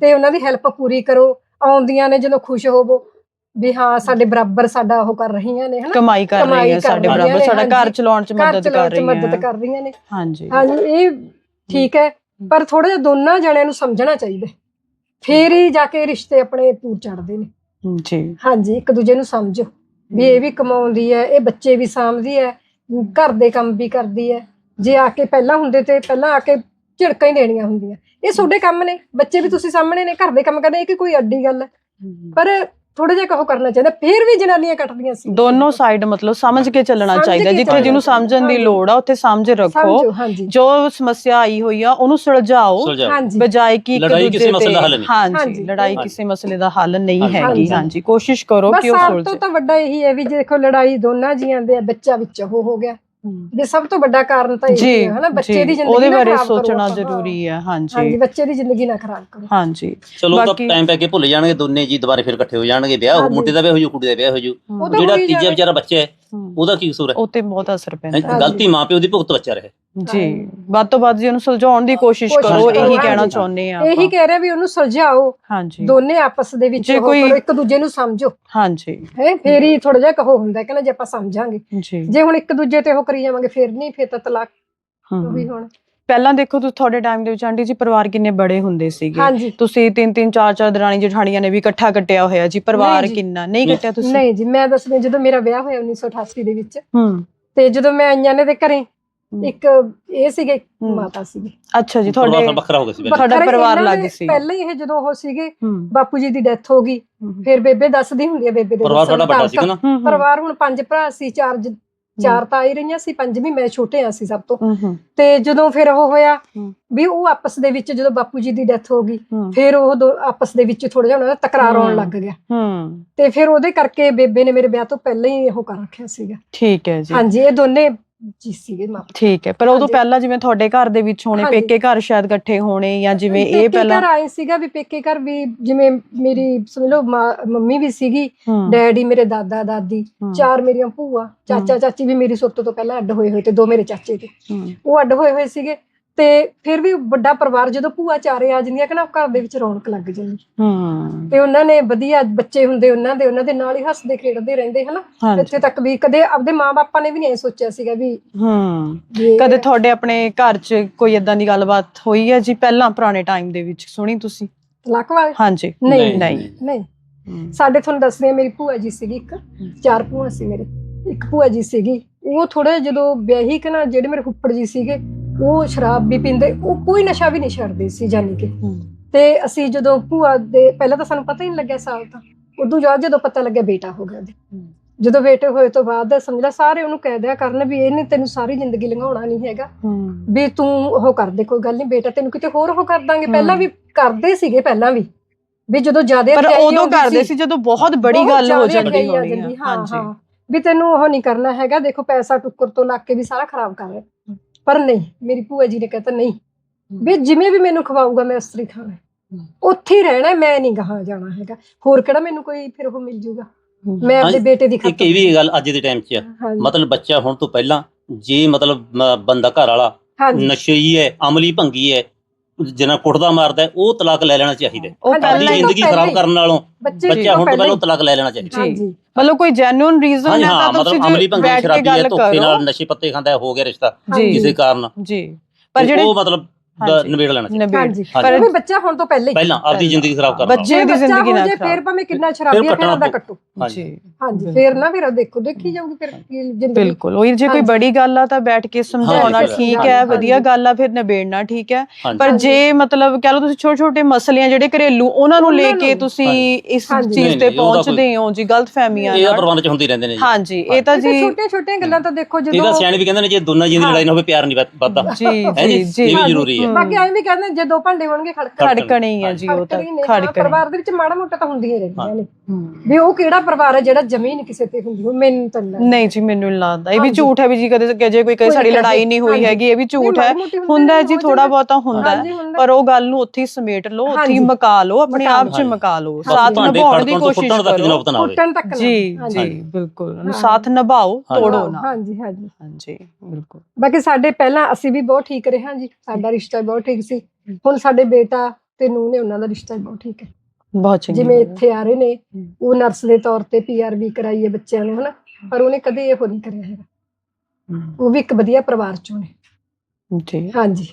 C: ਤੇ ਉਹਨਾਂ ਦੀ ਹੈਲਪ ਪੂਰੀ ਕਰੋ। ਆਉਂਦੀਆਂ ਨੇ ਜਦੋਂ ਖੁਸ਼ ਹੋਵੋ ਵੀ ਹਾਂ ਸਾਡੇ ਬਰਾਬਰ ਸਾਡਾ ਉਹ ਕਰ ਰਹੀਆਂ ਨੇ ਹਨਾ?
A: ਕਮਾਈ ਕਰ ਰਹੀ
C: ਕਮਾਈ
A: ਹੈ
C: ਕਰ
A: ਸਾਡੇ
C: ਰਹੀਆਂ
A: ਬਰਾਬਰ ਸਾਡਾ ਘਰ। ਚਲਾਉਣ ਚ ਮਦਦ ਕਰ
C: ਚਲਾਉਣ ਚ
A: ਰਹੀ
C: ਮਦਦ ਕਰ ਰਹੀਆਂ ਨੇ।
A: ਹਾਂਜੀ।
C: ਹਾਂਜੀ ਇਹ ਠੀਕ ਹੈ ਪਰ ਥੋੜਾ ਜਿਹਾ ਦੋਨਾਂ ਜਣਿਆਂ ਨੂੰ ਸਮਝਣਾ ਚਾਹੀਦਾ। ਫੇਰ ਹੀ ਜਾ ਕੇ ਰਿਸ਼ਤੇ ਆਪਣੇ ਪੂਰ ਚੜਦੇ ਨੇ।
A: ਜੀ।
C: ਹਾਂਜੀ ਇੱਕ ਦੂਜੇ ਨੂੰ ਸਮਝੋ ਵੀ ਇਹ ਵੀ ਕਮਾਉਂਦੀ ਹੈ ਇਹ ਬੱਚੇ ਵੀ ਸਾਂਭਦੀ ਹੈ ਘਰ ਦੇ ਕੰਮ ਵੀ ਕਰਦੀ ਹੈ ਜੇ ਆ ਕੇ ਪਹਿਲਾਂ ਹੁੰਦੇ ਤੇ ਪਹਿਲਾਂ ਆ ਕੇ ਝਿੜਕਾਂ ਹੀ ਦੇਣੀਆਂ ਹੁੰਦੀਆਂ। ਇਹ ਤੁਹਾਡੇ ਕੰਮ ਨੇ। ਬੱਚੇ ਵੀ ਤੁਸੀਂ ਸਾਹਮਣੇ ਨੇ ਘਰ ਦੇ ਕੰਮ ਕਰਨੇ, ਇਹ ਕਿ ਕੋਈ ਅੱਡੀ ਗੱਲ ਹੈ ਪਰ ਥੋੜਾ ਜਿਹਾ ਕਹੋ ਕਰਨਾ ਚਾਹੀਦਾ ਫੇਰ ਵੀ ਜਨਾਨੀਆਂ ਕੱਟਦੀਆਂ ਸੀ
A: ਦੋਨੋਂ ਸਾਈਡ ਮਤਲਬ ਸਮਝ ਕੇ ਚੱਲਣਾ ਚਾਹੀਦਾ ਜਿੱਥੇ ਜਿਹਨੂੰ ਸਮਝਣ ਦੀ। ਲੋੜ ਆ ਉੱਥੇ ਸਮਝ ਰੱਖੋ ਜੋ ਸਮੱਸਿਆ ਆਈ ਹੋਈ ਆ ਉਹਨੂੰ ਸੁਲਝਾਓ ਬਜਾਏ ਕਿ ਇੱਕ
B: ਲੜਾਈ
A: ਦੂਜੇ
B: ਕਿਸੇ ਮਸਲੇ ਦਾ ਹੱਲ
A: ਤੇ
B: ਨਹੀਂ।
A: ਹਾਂਜੀ। ਲੜਾਈ। ਕਿਸੇ ਮਸਲੇ ਦਾ ਹੱਲ ਨਹੀਂ। ਹੈਗੀ
C: ਹਾਂਜੀ।
A: ਕੋਸ਼ਿਸ਼ ਕਰੋ ਕਿ ਉਹ
C: ਸਭ ਤੋਂ
A: ਸੁਲਝੇ
C: ਤਾਂ ਵੱਡਾ ਇਹੀ ਹੈ ਵੀ ਜੇ ਦੇਖੋ ਲੜਾਈ ਦੋਨਾਂ ਜੀਆਂ ਦੇ ਬੱਚਾ ਵਿੱਚ ਉਹ ਹੋ ਗਿਆ ਵੀ ਸਭ ਤੋਂ ਵੱਡਾ ਕਾਰਨ ਤਾਂ ਇਹ
A: ਜੀ
C: ਹੈ ਹਨਾ ਬੱਚੇ
A: ਜੀ,
C: ਦੀ ਜ਼ਿੰਦਗੀ
A: ਉਹਦੇ
C: ਨਾ
A: ਬਾਰੇ
C: ਖਰਾਬ ਕਰੋ
A: ਸੋਚਣਾ। ਜ਼ਰੂਰੀ ਹੈ
C: ਹਾਂਜੀ
A: ਹਾਂਜੀ
C: ਬੱਚੇ ਦੀ ਜ਼ਿੰਦਗੀ ਨਾ ਖਰਾਬ ਕਰੋ
A: ਹਾਂਜੀ
B: ਚਲੋ ਤਾਂ ਟਾਈਮ ਪੈ ਕੇ ਭੁੱਲ ਜਾਣਗੇ ਦੋਨੇ ਜੀ ਦੁਬਾਰੇ ਫਿਰ ਇਕੱਠੇ ਹੋ ਜਾਣਗੇ ਵਿਆਹ ਹੋ। ਮੁੰਡੇ ਦਾ ਵਿਆਹ ਹੋ ਜੂ ਕੁੜੀ ਦਾ ਵਿਆਹ ਹੋ ਜੂ ਜਿਹੜਾ ਤੀਜਾ। ਵਿਚਾਰਾ ਬੱਚਾ ਹੈ ਉਹਦਾ ਕੀ ਕਸੂਰ ਹੈ?
A: ਉਹ ਤੇ ਬਹੁਤ ਅਸਰ ਪੈਂਦਾ ਹੈ।
B: ਗਲਤੀ ਮਾਪਿਓ ਦੀ ਭੁਗਤ ਬੱਚਾ ਰਹੇ।
A: ਜੀ। ਵੱਧ ਤੋਂ ਵੱਧ ਜੀ ਉਹਨੂੰ ਸੁਲਝਾਉਣ ਦੀ ਕੋਸ਼ਿਸ਼
C: ਕੋਸ਼ਿਸ਼
A: ਕਰੋ
B: ਕਰੋ,
A: ਇਹੀ
B: ਹਾਂਜੀ।
A: ਕਹਿਣਾ ਚਾਹੁੰਦੇ ਆ
C: ਇਹੀ ਕਹਿ ਰਿਹਾ ਵੀ ਉਹਨੂੰ ਸੁਲਝਾਓ।
A: ਹਾਂਜੀ।
C: ਦੋਨੇ ਆਪਸ ਦੇ ਵਿੱਚ
A: ਜੇ
C: ਉਹ
A: ਕੋਈ-
C: ਕਰੋ ਇੱਕ ਦੂਜੇ ਨੂੰ ਸਮਝੋ।
A: ਹਾਂਜੀ।
C: ਹੈ ਫੇਰ ਹੀ ਥੋੜਾ ਜਿਹਾ ਕਹੋ ਹੁੰਦਾ ਕਿ ਨਾ ਜੇ ਆਪਾਂ ਸਮਝਾਂਗੇ।
A: ਜੀ।
C: ਜੇ ਹੁਣ ਇੱਕ ਦੂਜੇ ਤੇ ਉਹ ਕਰੀ ਜਾਵਾਂਗੇ ਫੇਰ ਨਹੀਂ ਫੇਰ ਤਾਂ ਤਲਾਕ
A: ਹਮ,
C: ਵੀ ਹੁਣ।
A: ਪਹਿਲਾਂ ਦੇਖੋ ਤੁਸੀਂ ਤੁਹਾਡੇ ਟਾਈਮ ਦੇ ਵਿੱਚ ਆਂਟੀ ਜੀ ਪਰਿਵਾਰ ਕਿੰਨੇ ਬੜੇ ਹੁੰਦੇ ਸੀਗੇ
C: ਹਾਂਜੀ
A: ਤੁਸੀਂ ਤਿੰਨ ਤਿੰਨ ਚਾਰ ਚਾਰ ਦਰਾਣੀ ਜਠਾਣੀਆਂ ਨੇ ਵੀ ਇਕੱਠਾ ਕੱਟਿਆ ਹੋਇਆ ਜੀ ਪਰਿਵਾਰ
C: ਨਹੀਂ ਜੀ।
A: ਕਿੰਨਾ ਨਹੀਂ। ਕੱਟਿਆ ਤੁਸੀਂ
C: ਨਹੀਂ ਜੀ ਮੈਂ ਦੱਸਦੀ ਜਦੋਂ ਮੇਰਾ ਵਿਆਹ ਹੋਇਆ 1988 ਦੇ ਵਿੱਚ
A: ਹੂੰ
C: ਤੇ ਜਦੋਂ ਮੈਂ ਆਈਆਂ ਨੇ ਦੇ ਘਰੇ। ਇੱਕ ਇਹ ਸੀਗੇ। ਮਾਤਾ ਸੀਗੇ
A: ਅੱਛਾ ਜੀ ਤੁਹਾਡੇ
B: ਤਾਂ ਵੱਖਰਾ ਹੋ ਗਿਆ ਸੀ ਪਹਿਲਾਂ।
A: ਤੁਹਾਡਾ ਪਰਿਵਾਰ
C: ਇਹਨਾਂ ਦੇ
A: ਸੀ।
C: ਪਹਿਲਾਂ ਹੀ ਇਹ ਜਦੋਂ ਉਹ ਸੀਗੇ
A: ਹੂੰ
C: ਬਾਪੂ ਜੀ ਦੀ ਡੈਥ ਹੋ ਗਈ
A: ਹੂੰ,
C: ਫਿਰ ਬੇਬੇ ਦੱਸਦੀ ਹੁੰਦੀ ਹੈ ਬੇਬੇ ਦੇ
B: ਪਰਿਵਾਰ
C: ਦੱਸਣ
B: ਤੁਹਾਡਾ ਵੱਡਾ
C: ਮੁਤਾਬਕ।
B: ਸੀਗਾ ਨਾ
A: ਹੂੰ, ਹੂੰ।
C: ਪਰਿਵਾਰ ਹੁਣ ਪੰਜ ਭਰਾ ਸੀ ਚਾਰ ਜ- ਚਾਰ ਤਾਂ ਆਈ ਰਹੀਆਂ ਸੀ ਪੰਜਵੀਂ ਮੈਂ ਛੋਟੇ ਆ ਸੀ ਸਭ ਤੋਂ। ਤੇ ਜਦੋਂ ਫਿਰ ਉਹ ਹੋਇਆ। ਵੀ ਉਹ ਆਪਸ ਦੇ ਵਿੱਚ ਜਦੋਂ ਬਾਪੂ ਜੀ ਦੀ ਡੈਥ ਹੋ ਗਈ ਫਿਰ ਉਹ ਆਪਸ ਦੇ ਵਿੱਚ ਥੋੜਾ ਜਿਹਾ ਉਹਨਾਂ ਦਾ ਤਕਰਾਰ ਆਉਣ। ਲੱਗ ਗਿਆ। ਤੇ ਫਿਰ ਉਹਦੇ ਕਰਕੇ ਬੇਬੇ ਨੇ ਮੇਰੇ ਵਿਆਹ ਤੋਂ ਪਹਿਲਾਂ ਹੀ ਉਹ ਕਰ ਰੱਖਿਆ ਸੀਗਾ।
A: ਠੀਕ ਹੈ ਜੀ।
C: ਹਾਂਜੀ ਇਹ ਦੋਨੇ ਜੀ ਸੀਗੇ ਮਾਪੇ
A: ਠੀਕ ਹੈ ਪਰ ਉਦੋਂ
C: ਹਾਂਜੀ।
A: ਪਹਿਲਾਂ ਜਿਵੇਂ ਤੁਹਾਡੇ ਘਰ ਦੇ ਵਿੱਚ ਹੋਣੇ
C: ਹਾਂਜੀ।
A: ਪੇਕੇ ਘਰ ਸ਼ਾਇਦ ਇਕੱਠੇ ਹੋਣੇ ਜਾਂ ਜਿਵੇਂ ਇਹ
C: ਪੇਕੇ
A: ਪਹਿਲਾਂ
C: ਘਰ ਆਏ ਸੀਗਾ ਵੀ ਪੇਕੇ ਘਰ ਵੀ ਜਿਵੇਂ ਮੇਰੀ ਸਮਝ ਲਓ ਮਾਂ- ਮੰਮੀ ਵੀ ਸੀਗੀ ਡੈਡੀ ਮੇਰੇ ਦਾਦਾ ਦਾਦੀ ਚਾਰ ਮੇਰੀਆਂ ਭੂਆ ਚਾਚਾ ਚਾਚੀ ਵੀ ਮੇਰੀ ਸੁੱਤ ਤੋਂ ਪਹਿਲਾਂ ਅੱਡ ਹੋਏ ਹੋਏ ਤੇ ਦੋ ਮੇਰੇ ਚਾਚੇ ਤੇ। ਉਹ ਅੱਡ ਹੋਏ ਹੋਏ ਸੀਗੇ। ਤੇ ਫਿਰ ਵੀ ਵੱਡਾ ਪਰਿਵਾਰ ਜਦੋਂ ਭੂਆ ਚਾਰੇ ਆ ਜਾਂਦੀਆਂ ਕਿ ਨਾ ਘਰ ਦੇ ਵਿੱਚ ਰੌਣਕ ਲੱਗ ਜਾਂਦੀ।
A: ਹੂੰ।
C: ਤੇ ਉਹਨਾਂ ਨੇ ਵਧੀਆ ਬੱਚੇ ਹੁੰਦੇ ਉਹਨਾਂ ਦੇ ਉਹਨਾਂ ਦੇ ਨਾਲ ਹੀ ਹੱਸਦੇ ਖੇਡਦੇ ਰਹਿੰਦੇ ਹਨਾ? ਇੱਥੇ ਤੱਕ ਵੀ ਕਦੇ ਆਪਦੇ ਮਾਪੇ ਨੇ ਵੀ ਨਹੀਂ ਸੋਚਿਆ ਸੀਗਾ ਵੀ
A: ਹੂੰ। ਕਦੇ ਤੁਹਾਡੇ ਆਪਣੇ ਘਰ 'ਚ ਕੋਈ ਇਦਾਂ ਦੀ ਗੱਲਬਾਤ ਹੋਈ ਹੈ ਜੀ ਪਹਿਲਾਂ ਪੁਰਾਣੇ ਟਾਈਮ ਦੇ ਵਿੱਚ? ਸੁਣੀ ਤੁਸੀਂ?
C: ਤਲਾਕ ਵਾਲੇ?
A: ਹਾਂਜੀ।
C: ਨਹੀਂ
A: ਨਹੀਂ।
C: ਨਹੀਂ। ਸਾਡੇ ਤੁਹਾਨੂੰ ਦੱਸਦੀ ਹਾਂ ਮੇਰੀ ਭੂਆ ਜੀ ਸੀਗੀ ਇੱਕ। ਚਾਰ ਭੂਆ ਸੀ ਮੇਰੇ। ਇੱਕ ਭੂਆ ਜੀ ਸੀਗੀ। ਉਹ ਥੋੜੇ ਜਦੋਂ ਵਿਆਹੀ ਕਿ ਨਾ ਜਿਹੜੇ ਮੇਰੇ ਫੁੱਫੜ ਜੀ ਸੀਗੇ ਉਹ ਸ਼ਰਾਬ ਵੀ ਪੀਂਦੇ ਉਹ ਕੋਈ ਨਸ਼ਾ ਵੀ ਨਹੀਂ ਛੱਡਦੇ ਸੀ ਜਾਨੀ ਕਿ। ਤੇ ਅਸੀਂ ਜਦੋਂ ਭੂਆ ਦੇ ਪਹਿਲਾਂ ਤਾਂ ਸਾਨੂੰ ਪਤਾ ਹੀ ਨਹੀਂ ਲੱਗਿਆ ਸਾਲ ਤਾਂ। ਉਦੋਂ ਬਾਅਦ ਜਦੋਂ ਪਤਾ ਲੱਗਿਆ ਬੇਟਾ ਹੋ ਗਿਆ ਉਹਦੇ। ਜਦੋਂ ਬੇਟੇ ਹੋਏ ਤੋਂ ਬਾਅਦ ਸਮਝ ਲੈ ਸਾਰੇ ਉਹਨੂੰ ਕਹਿ ਦਿਆ ਕਰਨ ਵੀ ਇਹਨੇ ਤੈਨੂੰ ਸਾਰੀ ਜ਼ਿੰਦਗੀ ਲੰਘਾਉਣਾ ਨਹੀਂ ਹੈਗਾ। ਵੀ ਤੂੰ ਉਹ ਕਰ ਦੇ ਕੋਈ ਗੱਲ ਨਹੀਂ ਬੇਟਾ ਤੈਨੂੰ ਕਿਤੇ ਹੋਰ ਉਹ ਕਰ ਦਾਂਗੇ। ਪਹਿਲਾਂ। ਵੀ ਕਰਦੇ ਸੀਗੇ ਪਹਿਲਾਂ ਵੀ। ਵੀ ਜਦੋਂ ਜ਼ਿਆਦਾ
A: ਪਰ ਉਦੋਂ ਕਰਦੇ ਸੀ ਜਦੋਂ ਬਹੁਤ ਬੜੀ ਗੱਲ ਹੋ ਜਾਂਦੀ ਹੋਣੀ ਹੈ
C: ਜਾਂਦੀ, ਹਾਂ ਹਾਂ। ਵੀ ਤੈਨੂੰ ਉਹ ਨਹੀਂ ਕਰਨਾ ਹੈਗਾ ਦੇਖੋ ਪੈਸਾ ਟੁੱਕਰ ਤੋਂ ਲੱਗ ਕੇ ਵੀ ਸਾਰਾ ਖਰਾਬ ਕਰ ਰਿਹਾ। ਪਰ ਨਹੀਂ ਮੇਰੀ ਭੂਆ ਜੀ ਨੇ ਕਹਤਾ ਨਹੀਂ। ਵੀ ਜਿਵੇਂ ਵੀ ਮੈਨੂੰ ਖਵਾਊਗਾ ਮੈਂ ਉਸ ਤਰੀ ਖਾਣਾ ਹੈ। ਉੱਥੇ ਹੀ ਰਹਿਣਾ ਹੈ, ਮੈਂ ਨਹੀਂ ਗਾਹਾਂ ਜਾਣਾ ਹੈਗਾ। ਹੋਰ ਕਿਹੜਾ ਮੈਨੂੰ ਕੋਈ ਫਿਰ ਉਹ ਮਿਲ ਜੂਗਾ? ਮੈਂ ਆਪਣੇ
B: ਹਾਂਜੀ,
C: ਬੇਟੇ ਦੀ
B: ਇੱਕ ਇਹ ਵੀ ਗੱਲ ਅੱਜ ਦੇ ਟਾਈਮ 'ਚ ਆ।
C: ਹਾਂਜੀ,
B: ਮਤਲਬ ਬੱਚਾ ਹੋਣ ਤੋਂ ਪਹਿਲਾਂ ਜੇ ਮਤਲਬ ਬੰਦਾ ਘਰ ਵਾਲਾ
C: ਹਾਂਜੀ।
B: ਨਸ਼ਈ ਹੈ ਅਮਲੀ ਭੰਗੀ ਹੈ ਜਿਹਨਾਂ ਕੁੱਟਦਾ ਮਾਰਦਾ ਹੈ, ਉਹ ਤਲਾਕ ਲੈ ਲੈਣਾ ਚਾਹੀਦਾ ਹੈ।
A: ਉਹ
B: ਆਪਣੀ
A: ਹੀ
B: ਜ਼ਿੰਦਗੀ ਖਰਾਬ। ਕਰਨ ਨਾਲੋਂ
C: ਬੱਚੇ
B: ਬੱਚਾ ਹੋਣ ਤੋਂ ਪਹਿਲਾਂ ਤਲਾਕ ਲੈ ਲੈਣਾ ਚਾਹੀਦਾ
A: ਜੀ।
C: ਹਾਂਜੀ
A: ਮਤਲਬ ਕੋਈ ਜੈਨੂਇਨ ਰੀਜ਼ਨ
B: ਹਾਂਜੀ
A: ਹੈ
B: ਹਾਂ
A: ਤਾਂ ਤੁਸੀਂ
B: ਮਤਲਬ ਅਮਲੀ ਭੰਗੀ
A: ਬੈਠ ਕੇ
B: ਸ਼ਰਾਬੀ ਹੈ
A: ਗੱਲ
B: ਧੋਖੇ ਨਾਲ ਨਸ਼ੇ ਪੱਤੇ ਖਾਂਦਾ ਹੈ, ਹੋ ਗਿਆ ਰਿਸ਼ਤਾ
A: ਜੀ
B: ਕਿਸੇ ਕਾਰਨ
A: ਜੀ ਪਰ ਜਿਹੜੇ
B: ਉਹ ਮਤਲਬ ਬ-
A: ਹਾਂਜੀ।
B: ਨਿਬੇੜ ਲੈਣਾ ਚਾਹੀਦਾ
C: ਹਾਂਜੀ। ਉਹ ਵੀ ਬੱਚਾ ਹੋਣ ਤੋਂ ਪਹਿਲਾਂ ਹੀ
B: ਪਹਿਲਾਂ ਆਪਦੀ ਜ਼ਿੰਦਗੀ ਖਰਾਬ ਕਰਨ
A: ਬੱਚੇ
C: ਜੇ
A: ਦੀ
C: ਬੱਚਾ
A: ਜ਼ਿੰਦਗੀ
C: ਹੋ
A: ਨਾ
C: ਜੇ
A: ਖਰਾਬ।
C: ਫਿਰ ਭਾਵੇਂ ਕਿੰਨਾ ਸ਼ਰਾਬੀ ਹੈ ਫਿਰ
B: ਕੱਟਣਾ
C: ਉਹਦਾ
B: ਪਊ।
C: ਕੱਟੋ
B: ਹਾਂਜੀ
A: ਜੀ
C: ਹਾਂਜੀ ਫਿਰ ਨਾ ਫਿਰ ਦੇਖੋ ਦੇਖੀ ਜਾਊਗੀ ਫਿਰ ਕੀ ਜ਼ਿੰਦਗੀ
A: ਬਿਲਕੁਲ ਉਹ ਜੇ ਕੋਈ
C: ਹਾਂਜੀ।
A: ਬੜੀ ਗੱਲ ਆ ਤਾਂ ਬੈਠ ਕੇ ਸਮਝਾਉਣਾ
B: ਹਾਂਜੀ,
A: ਠੀਕ ਹੈ
C: ਹਾਂਜੀ।
A: ਵਧੀਆ ਗੱਲ ਆ ਫਿਰ ਨਿਬੇੜਨਾ ਠੀਕ ਹੈ
B: ਹਾਂਜੀ
A: ਪਰ। ਜੇ ਮਤਲਬ ਕਹ ਲਓ ਤੁਸੀਂ ਛੋਟੇ ਛੋਟੇ ਮਸਲੇ ਆ ਜਿਹੜੇ ਘਰੇਲੂ ਉਹਨਾਂ ਨੂੰ ਲੈ
C: ਉਹਨਾਂ
A: ਕੇ
C: ਨੂੰ।
A: ਤੁਸੀਂ ਇਸ
C: ਹਾਂਜੀ।
A: ਚੀਜ਼
B: ਨਹੀਂ,
A: ਤੇ
B: ਨਹੀਂ, ਉਹਦਾ
A: ਪਹੁੰਚਦੇ ਹੋ ਜੀ ਗਲਤ ਫਹਿਮੀਆਂ
B: ਇਹਦਾ
A: ਨਾਲ
B: ਪ੍ਰਬੰਧ ਚ ਹੁੰਦੇ ਰਹਿੰਦੇ ਨੇ ਜੀ
A: ਹਾਂਜੀ ਇਹ ਤਾਂ ਜੀ
C: ਛੋਟੀਆਂ ਛੋਟੀਆਂ ਗੱਲਾਂ ਤਾਂ ਦੇਖੋ
B: ਇਹਦਾ
C: ਜਦੋਂ
B: ਸਿਆਣੇ ਵੀ ਕਹਿੰਦੇ ਨੇ ਜੇ ਦੋਨਾਂ ਜੀ ਦੀ। ਲੜਾਈ ਨਾ ਹੋਵੇ ਪਿਆਰ ਨਹੀਂ ਵੱਧ- ਵੱਧਦਾ
A: ਜੀ
B: ਹੈ
A: ਜੀ
B: ਜੀ
A: ਜੀ
B: ਇਹ ਵੀ ਜ਼ਰੂਰੀ ਹੈ।
C: ਬਾਕੀ ਐਵੇਂ ਵੀ ਕਹਿੰਦੇ ਜੇ ਦੋ ਭਾਂਡੇ ਹੋਣਗੇ ਖੜਕ
A: ਖੜਕਣੀ ਹੈ ਜੀ ਉਹ ਤਾਂ
C: ਖੜਕਣੀ ਪਰਿਵਾਰ ਦੇ ਵਿੱਚ ਮਾੜਾ ਮੋਟਾ ਤਾਂ ਹੁੰਦੀਆਂ ਹੀ ਰਹਿੰਦੀਆਂ ਨੇ। ਵੀ ਉਹ ਕਿਹੜਾ ਪਰਿਵਾਰ ਹੈ ਜਿਹੜਾ ਜ਼ਮੀਨ ਕਿਸੇ ਤੇ ਹੁੰਦੀ ਹੋ ਮੈਨੂੰ ਤਾਂ ਨਹੀਂ
A: ਜੀ ਮੈਨੂੰ ਨਹੀਂ ਲੱਗਦਾ ਇਹ ਵੀ। ਝੂਠ ਹੈ ਵੀ ਜੀ ਕਦੇ ਕਹੇ ਜੇ ਕੋਈ ਕਹੇ ਸਾਡੀ ਲੜਾਈ ਨਹੀਂ ਹੋਈ। ਹੈਗੀ ਇਹ ਵੀ ਝੂਠ ਹੈ
C: ਹੁੰਦੀ
A: ਜੀ ਥੋੜਾ। ਬਹੁਤਾ ਹੁੰਦਾ। ਪਰ ਉਹ ਗੱਲ ਨੂੰ ਉੱਥੇ ਹੀ ਸਮੇਟ ਲਓ ਉੱਥੇ ਹੀ। ਮਕਾ ਲਓ ਆਪਣੇ ਆਪ। 'ਚ ਮਕਾ ਲਓ ਸਾਥ
B: ਭਾਂਡੇ
A: ਨਿਭਾਉਣ ਦੀ
B: ਖੜਕਣ ਤੋਂ
A: ਕੋਸ਼ਿਸ਼ ਕਰੋ
B: ਨੌਬਤ ਨਾ ਆਵੇ
C: ਟੁੱਟਣ ਤੱਕ।
A: ਜੀ। ਜੀ ਬਿਲਕੁਲ। ਸਾਥ ਨਿਭਾਓ। ਤੋੜੋ ਨਾ
C: ਹਾਂਜੀ ਹਾਂਜੀ
A: ਹਾਂਜੀ ਬਿਲਕੁਲ
C: ਬਾਕੀ ਸਾਡੇ ਪਹਿਲਾਂ ਅਸੀਂ ਵੀ ਬਹੁਤ ਠੀਕ ਰਹੇ ਹਾਂ ਜੀ ਸਾਡਾ ਰਿਸ਼ਤਾ ਬਹੁਤ ਠੀਕ ਸੀ। ਹੁਣ ਸਾਡੇ ਬੇਟਾ ਤੇ ਨੂੰਹ ਨੇ ਉਹਨਾਂ ਦਾ ਰਿਸ਼ਤਾ ਬਹੁਤ ਠੀਕ ਹੈ।
A: ਬਹੁਤ ਚੰਗੀ
C: ਜਿਵੇਂ
A: ਗੱਲ ਹੈ।
C: ਇੱਥੇ ਆ ਰਹੇ ਨੇ। ਉਹ ਨਰਸ ਦੇ ਤੌਰ ਤੇ ਪੀਆਰਬੀ ਕਰਾਈ ਹੈ ਬੱਚਿਆਂ ਨੂੰ ਹਨਾ? ਪਰ ਉਹਨੇ ਕਦੇ ਇਹੋ ਨਹੀਂ ਕਰਿਆ ਹੈਗਾ।
A: ਹਮ,
C: ਉਹ ਵੀ ਇੱਕ ਵਧੀਆ ਪਰਿਵਾਰ ਚੋਂ ਨੇ।
A: ਜੀ।
C: ਹਾਂਜੀ।